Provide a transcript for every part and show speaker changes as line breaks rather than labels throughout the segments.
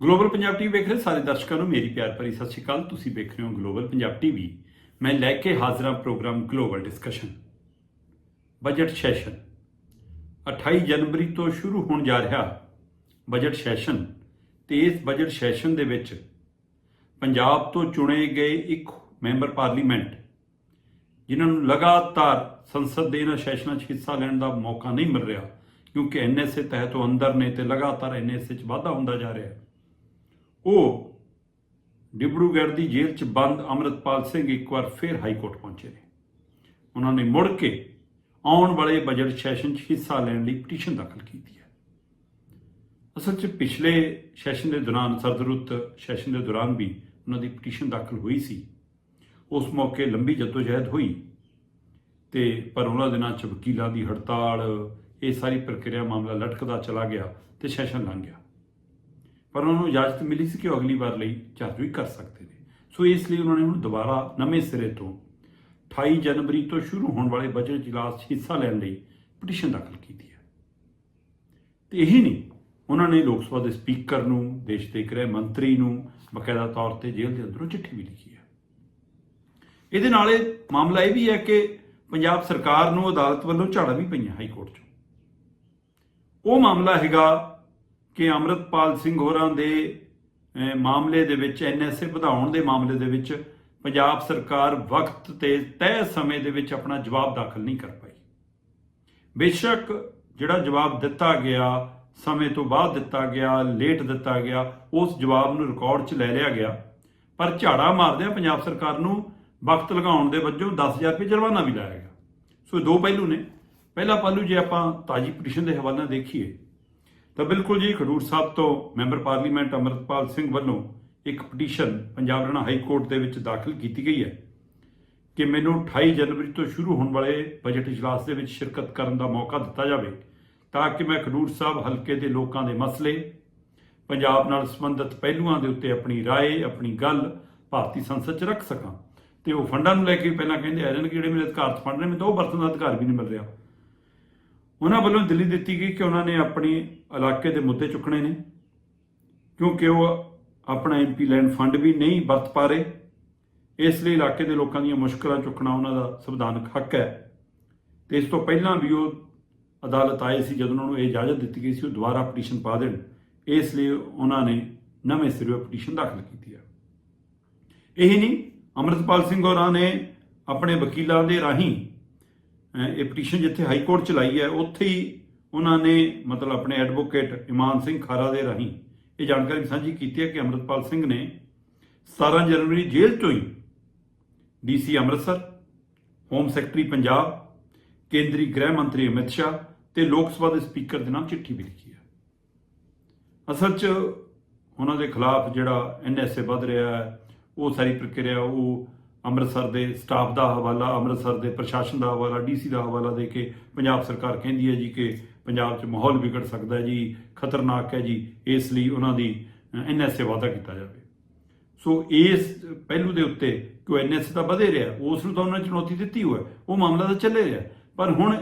Global Punjab TV ਵੇਖ ਰਹੇ ਸਾਰੇ ਦਰਸ਼ਕਾਂ ਨੂੰ, ਮੇਰੀ ਪਿਆਰ ਭਰੀ ਸਤਿ ਸ਼੍ਰੀ ਅਕਾਲ। ਤੁਸੀਂ ਵੇਖ ਰਹੇ ਹੋ ਗਲੋਬਲ ਪੰਜਾਬ ਟੀਵੀ। ਮੈਂ ਲੈ ਕੇ ਹਾਜ਼ਰ ਹਾਂ programme global discussion. Budget session. 28 ਜਨਵਰੀ ਤੋਂ ਸ਼ੁਰੂ ਹੋਣ ਜਾ ਰਿਹਾ ਬਜਟ ਸੈਸ਼ਨ ਤੇ ਇਸ ਬਜਟ ਸੈਸ਼ਨ ਦੇ ਵਿੱਚ ਪੰਜਾਬ ਤੋਂ ਚੁਣੇ ਗਏ ਇੱਕ ਮੈਂਬਰ ਪਾਰਲੀਮੈਂਟ, ਜਿਨ੍ਹਾਂ ਨੂੰ ਲਗਾਤਾਰ ਸੰਸਦ ਦੇ ਇਹਨਾਂ ਸੈਸ਼ਨਾਂ 'ਚ ਹਿੱਸਾ ਲੈਣ ਦਾ ਮੌਕਾ ਨਹੀਂ ਮਿਲ ਰਿਹਾ, ਕਿਉਂਕਿ ਐਨਐਸਏ ਤਹਿਤ ਉਹ ਅੰਦਰ ਨੇ ਤੇ ਲਗਾਤਾਰ ਐਨਐਸਏ 'ਚ ਵਾਧਾ ਹੁੰਦਾ ਜਾ ਰਿਹਾ। ਹੈ ਉਹ ਡਿਬਰੂਗੜ੍ਹ ਦੀ ਜੇਲ੍ਹ 'ਚ ਬੰਦ ਅਮਰਤਪਾਲ ਸਿੰਘ ਇੱਕ ਵਾਰ ਫਿਰ ਹਾਈ ਕੋਰਟ ਪਹੁੰਚੇ ਨੇ। ਉਹਨਾਂ ਨੇ ਮੁੜ ਕੇ ਆਉਣ ਵਾਲੇ ਬਜਟ ਸੈਸ਼ਨ 'ਚ ਹਿੱਸਾ ਲੈਣ ਲਈ ਪਟੀਸ਼ਨ ਦਾਖਲ ਕੀਤੀ ਹੈ। ਅਸਲ 'ਚ ਪਿਛਲੇ ਸੈਸ਼ਨ ਦੇ ਦੌਰਾਨ, ਸਰਦਰੁੱਤ ਸੈਸ਼ਨ ਦੇ ਦੌਰਾਨ ਵੀ ਉਹਨਾਂ ਦੀ ਪਟੀਸ਼ਨ ਦਾਖਲ ਹੋਈ ਸੀ। ਉਸ ਮੌਕੇ ਲੰਬੀ ਜਦੋਜਹਿਦ ਹੋਈ ਤੇ ਪਰ ਉਹਨਾਂ ਦਿਨਾਂ 'ਚ ਵਕੀਲਾਂ ਦੀ ਹੜਤਾਲ, ਇਹ ਸਾਰੀ ਪ੍ਰਕਿਰਿਆ ਮਾਮਲਾ ਲਟਕਦਾ ਚਲਾ ਗਿਆ ਤੇ ਸੈਸ਼ਨ ਲੰਘ ਗਿਆ। ਪਰ ਉਹਨਾਂ ਨੂੰ ਇਜਾਜ਼ਤ ਮਿਲੀ ਸੀ ਕਿ ਉਹ ਅਗਲੀ ਵਾਰ ਲਈ ਚਾਰਜ ਵੀ ਕਰ ਸਕਦੇ ਨੇ। ਸੋ ਇਸ ਲਈ ਉਹਨਾਂ ਨੇ ਹੁਣ ਦੁਬਾਰਾ ਨਵੇਂ ਸਿਰੇ ਤੋਂ 28 ਜਨਵਰੀ ਤੋਂ ਸ਼ੁਰੂ ਹੋਣ ਵਾਲੇ ਬਜਟ ਇਜਲਾਸ 'ਚ ਹਿੱਸਾ ਲੈਣ ਲਈ ਪਟੀਸ਼ਨ ਦਾਖਲ ਕੀਤੀ ਹੈ। ਤੇ ਇਹੀ ਨਹੀਂ, ਉਹਨਾਂ ਨੇ ਲੋਕ ਸਭਾ ਦੇ ਸਪੀਕਰ ਨੂੰ, ਦੇਸ਼ ਦੇ ਗ੍ਰਹਿ ਮੰਤਰੀ ਨੂੰ ਬਕਾਇਦਾ ਤੌਰ ਤੇ ਜੇਲ੍ਹ ਦੇ ਅੰਦਰੋਂ ਚਿੱਠੀ ਵੀ ਲਿਖੀ ਹੈ। ਇਹਦੇ ਨਾਲ ਇਹ ਮਾਮਲਾ ਇਹ ਵੀ ਹੈ ਕਿ ਪੰਜਾਬ ਸਰਕਾਰ ਨੂੰ ਅਦਾਲਤ ਵੱਲੋਂ ਝਾੜਾ ਵੀ ਪਈਆਂ ਹਾਈ ਕੋਰਟ 'ਚੋਂ। ਉਹ ਮਾਮਲਾ ਹੈਗਾ ਕਿ ਅਮਰਤਪਾਲ ਸਿੰਘ ਹੋਰਾਂ ਦੇ ਮਾਮਲੇ ਦੇ ਵਿੱਚ ਐਨਐਸਏ ਵਧਾਉਣ ਦੇ ਮਾਮਲੇ ਦੇ ਵਿੱਚ ਪੰਜਾਬ ਸਰਕਾਰ ਵਕਤ ਤੇ ਤੈਅ ਸਮੇਂ ਦੇ ਵਿੱਚ ਆਪਣਾ ਜਵਾਬ ਦਾਖਲ ਨਹੀਂ ਕਰ ਪਾਈ। ਬੇਸ਼ੱਕ ਜਿਹੜਾ ਜਵਾਬ ਦਿੱਤਾ ਗਿਆ, ਸਮੇਂ ਤੋਂ ਬਾਅਦ ਦਿੱਤਾ ਗਿਆ, ਲੇਟ ਦਿੱਤਾ ਗਿਆ, ਉਸ ਜਵਾਬ ਨੂੰ ਰਿਕਾਰਡ 'ਚ ਲੈ ਲਿਆ ਗਿਆ। ਪਰ ਝਾੜਾ ਮਾਰਦਿਆਂ ਪੰਜਾਬ ਸਰਕਾਰ ਨੂੰ ਵਕਤ ਲਗਾਉਣ ਦੇ ਵਜੋਂ 10000 ਰੁਪਏ ਜੁਰਮਾਨਾ ਵੀ ਲਾਇਆ ਗਿਆ। ਸੋ ਇਹ ਦੋ ਪਹਿਲੂ ਨੇ। ਪਹਿਲਾ ਪਹਿਲੂ ਜੇ ਆਪਾਂ ਤਾਜੀ ਪਟੀਸ਼ਨ ਦੇ ਹਵਾਲੇ ਦੇਖੀਏ ਤਾਂ ਬਿਲਕੁਲ ਜੀ ਖਡੂਰ ਸਾਹਿਬ ਤੋਂ ਮੈਂਬਰ ਪਾਰਲੀਮੈਂਟ ਅਮਰਤਪਾਲ ਸਿੰਘ ਵੱਲੋਂ ਇੱਕ petition Punjab Haryana high court ਦੇ ਵਿੱਚ ਦਾਖਲ ਕੀਤੀ ਗਈ ਹੈ ਕਿ ਮੈਨੂੰ 28 ਜਨਵਰੀ ਤੋਂ ਸ਼ੁਰੂ ਹੋਣ ਵਾਲੇ ਬਜਟ ਇਜਲਾਸ ਦੇ ਵਿੱਚ ਸ਼ਿਰਕਤ ਕਰਨ ਦਾ ਮੌਕਾ ਦਿੱਤਾ ਜਾਵੇ ਤਾਂ ਕਿ ਮੈਂ ਖਡੂਰ ਸਾਹਿਬ ਹਲਕੇ ਦੇ ਲੋਕਾਂ ਦੇ ਮਸਲੇ ਪੰਜਾਬ ਨਾਲ ਸੰਬੰਧਿਤ ਪਹਿਲੂਆਂ ਦੇ ਉੱਤੇ ਆਪਣੀ رائے ਆਪਣੀ ਗੱਲ ਭਾਰਤੀ ਸੰਸਦ 'ਚ ਰੱਖ ਸਕਾਂ ਤੇ ਉਹ ਫੰਡਾਂ ਨੂੰ ਲੈ ਕੇ ਵੀ ਪਹਿਲਾਂ ਕਹਿੰਦੇ ਆ ਜਾਣ ਕਿ ਜਿਹੜੇ ਮੇਰੇ ਅਧਿਕਾਰ 'ਚ ਫੰਡ ਨੇ ਮੈਨੂੰ ਤਾਂ ਉਹ ਵਰਤਣ ਦਾ ਅਧਿਕਾਰ ਵੀ ਨਹੀਂ ਮਿਲ ਰਿਹਾ ਉਹਨਾਂ ਵੱਲੋਂ ਦਿੱਲੀ ਦਿੱਤੀ ਗਈ ਕਿ ਉਹਨਾਂ ਨੇ ਆਪਣੇ ਇਲਾਕੇ ਦੇ ਮੁੱਦੇ ਚੁੱਕਣੇ ਨੇ, ਕਿਉਂਕਿ ਉਹ ਆਪਣਾ ਐਮਪੀ ਲੈਂਡ ਫੰਡ ਵੀ ਨਹੀਂ ਵਰਤ ਪਾ ਰਹੇ। ਇਸ ਲਈ ਇਲਾਕੇ ਦੇ ਲੋਕਾਂ ਦੀਆਂ ਮੁਸ਼ਕਲਾਂ ਚੁੱਕਣਾ ਉਹਨਾਂ ਦਾ ਸੰਵਿਧਾਨਕ ਹੱਕ ਹੈ। ਤੇ ਇਸ ਤੋਂ ਪਹਿਲਾਂ ਵੀ ਉਹ ਅਦਾਲਤ ਆਏ ਸੀ, ਜਦੋਂ ਉਹਨਾਂ ਨੂੰ ਇਹ ਇਜਾਜ਼ਤ ਦਿੱਤੀ ਗਈ ਸੀ, ਉਹ ਦੁਬਾਰਾ ਪਟੀਸ਼ਨ ਪਾ ਦੇਣ। ਇਸ ਲਈ ਉਹਨਾਂ ਨੇ ਨਵੇਂ ਸਿਰੇ ਪਟੀਸ਼ਨ ਦਾਖਲ ਕੀਤੀ ਹੈ। ਇਹੀ ਨਹੀਂ, ਅਮਰਤਪਾਲ ਸਿੰਘ ਹੋਰਾਂ ਨੇ ਆਪਣੇ ਵਕੀਲਾਂ ਦੇ ਰਾਹੀਂ ਇਹ ਪਟੀਸ਼ਨ ਜਿੱਥੇ ਹਾਈ ਕੋਰਟ ਚ ਲਾਈ ਹੈ, ਉੱਥੇ ਹੀ ਉਹਨਾਂ ਨੇ ਮਤਲਬ ਆਪਣੇ ਐਡਵੋਕੇਟ ਇਮਾਨ ਸਿੰਘ ਖਾਰਾ ਦੇ ਰਾਹੀਂ ਇਹ ਜਾਣਕਾਰੀ ਸਾਂਝੀ ਕੀਤੀ ਹੈ ਕਿ ਅਮਰਤਪਾਲ ਸਿੰਘ ਨੇ 17 ਜਨਵਰੀ ਜੇਲ੍ਹ ਤੋਂ ਹੀ DC Amritsar, home secretary Punjab, ਕੇਂਦਰੀ ਗ੍ਰਹਿ ਮੰਤਰੀ ਅਮਿਤ ਸ਼ਾਹ ਤੇ ਲੋਕ ਸਭਾ ਦੇ ਸਪੀਕਰ ਦੇ ਨਾਮ ਚਿੱਠੀ ਵੀ ਲਿਖੀ ਹੈ। ਅਸਲ 'ਚ ਉਹਨਾਂ ਦੇ ਖਿਲਾਫ ਜਿਹੜਾ ਐਨਐਸਏ ਵੱਧ ਰਿਹਾ ਹੈ, ਉਹ ਸਾਰੀ ਪ੍ਰਕਿਰਿਆ, ਉਹ ਅੰਮ੍ਰਿਤਸਰ ਦੇ ਸਟਾਫ ਦਾ ਹਵਾਲਾ, ਅੰਮ੍ਰਿਤਸਰ ਦੇ ਪ੍ਰਸ਼ਾਸਨ ਦਾ ਹਵਾਲਾ, ਡੀਸੀ ਦਾ ਹਵਾਲਾ ਦੇ ਕੇ ਪੰਜਾਬ ਸਰਕਾਰ ਕਹਿੰਦੀ ਹੈ ਜੀ ਕਿ ਪੰਜਾਬ 'ਚ ਮਾਹੌਲ ਵਿਗੜ ਸਕਦਾ ਹੈ ਜੀ, ਖਤਰਨਾਕ ਹੈ ਜੀ, ਇਸ ਲਈ ਉਹਨਾਂ ਦੀ ਐਨਐਸਏ ਵਾਅਦਾ ਕੀਤਾ ਜਾਵੇ। ਸੋ ਇਸ ਪਹਿਲੂ ਦੇ ਉੱਤੇ ਕਿ ਐਨਐਸਏ ਤਾਂ ਵਧੇ ਰਿਹਾ, ਉਸ ਨੂੰ ਤਾਂ ਉਹਨਾਂ ਨੇ ਚੁਣੌਤੀ ਦਿੱਤੀ ਹੋਇਆ ਉਹ ਮਾਮਲਾ ਤਾਂ ਚੱਲੇ ਰਿਹਾ। ਪਰ ਹੁਣ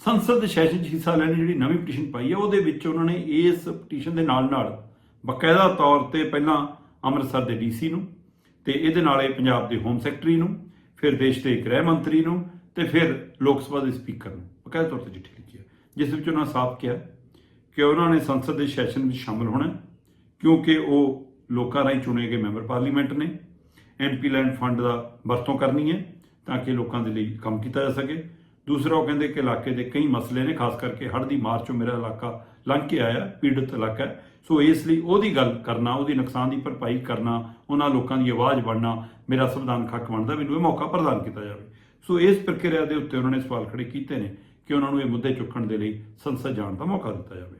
ਸੰਸਦ ਦੇ ਸੈਸ਼ਨ 'ਚ ਹਿੱਸਾ ਲੈਣ ਜਿਹੜੀ ਨਵੀਂ ਪਟੀਸ਼ਨ ਪਾਈ ਹੈ, ਉਹਦੇ ਵਿੱਚ ਉਹਨਾਂ ਨੇ ਇਸ ਪਟੀਸ਼ਨ ਦੇ ਨਾਲ ਨਾਲ ਬਕਾਇਦਾ ਤੌਰ ਤੇ ਪਹਿਲਾਂ ਅੰਮ੍ਰਿਤਸਰ ਦੇ ਡੀਸੀ ਨੂੰ ਤੇ ਇਹਦੇ ਨਾਲ ਇਹ ਪੰਜਾਬ ਦੇ ਹੋਮ ਸੈਕਟਰੀ ਨੂੰ, ਫਿਰ ਦੇਸ਼ ਦੇ ਗ੍ਰਹਿ ਮੰਤਰੀ ਨੂੰ ਤੇ ਫਿਰ ਲੋਕ ਸਭਾ ਦੇ ਸਪੀਕਰ ਨੂੰ ਬਕਾਇਦਾ ਤੌਰ ਤੇ ਚਿੱਠੀ ਲਿਖੀ ਹੈ, ਜਿਸ ਵਿੱਚ ਉਹਨਾਂ ਸਾਫ਼ ਕਿਹਾ ਕਿ ਉਹਨਾਂ ਨੇ ਸੰਸਦ ਦੇ ਸੈਸ਼ਨ ਵਿੱਚ ਸ਼ਾਮਲ ਹੋਣਾ ਕਿਉਂਕਿ ਉਹ ਲੋਕਾਂ ਰਾਹੀਂ ਚੁਣੇ ਗਏ ਮੈਂਬਰ ਪਾਰਲੀਮੈਂਟ ਨੇ ਐਮਪੀ ਲੈਂਡ ਫੰਡ ਦਾ ਵਰਤੋਂ ਕਰਨੀ ਹੈ ਤਾਂ ਕਿ ਲੋਕਾਂ ਦੇ ਲਈ ਕੰਮ ਕੀਤਾ ਜਾ ਸਕੇ। ਦੂਸਰਾ, ਉਹ ਕਹਿੰਦੇ ਕਿ ਇਲਾਕੇ ਦੇ ਕਈ ਮਸਲੇ ਨੇ, ਖਾਸ ਕਰਕੇ ਹੜ੍ਹ ਦੀ ਮਾਰ ਚੋਂ ਮੇਰਾ ਇਲਾਕਾ ਲੰਘ ਕੇ ਆਇਆ, ਪੀੜਤ ਇਲਾਕਾ ਸੋ ਇਸ ਲਈ ਉਹਦੀ ਗੱਲ ਕਰਨਾ, ਉਹਦੀ ਨੁਕਸਾਨ ਦੀ ਭਰਪਾਈ ਕਰਨਾ, ਉਹਨਾਂ ਲੋਕਾਂ ਦੀ ਆਵਾਜ਼ ਬਣਨਾ ਮੇਰਾ ਸੰਵਿਧਾਨ ਹੱਕ ਬਣਦਾ, ਮੈਨੂੰ ਇਹ ਮੌਕਾ ਪ੍ਰਦਾਨ ਕੀਤਾ ਜਾਵੇ। ਸੋ ਇਸ ਪ੍ਰਕਿਰਿਆ ਦੇ ਉੱਤੇ ਉਹਨਾਂ ਨੇ ਸਵਾਲ ਖੜੇ ਕੀਤੇ ਨੇ ਕਿ ਉਹਨਾਂ ਨੂੰ ਇਹ ਮੁੱਦੇ ਚੁੱਕਣ ਦੇ ਲਈ ਸੰਸਦ ਜਾਣ ਦਾ ਮੌਕਾ ਦਿੱਤਾ ਜਾਵੇ।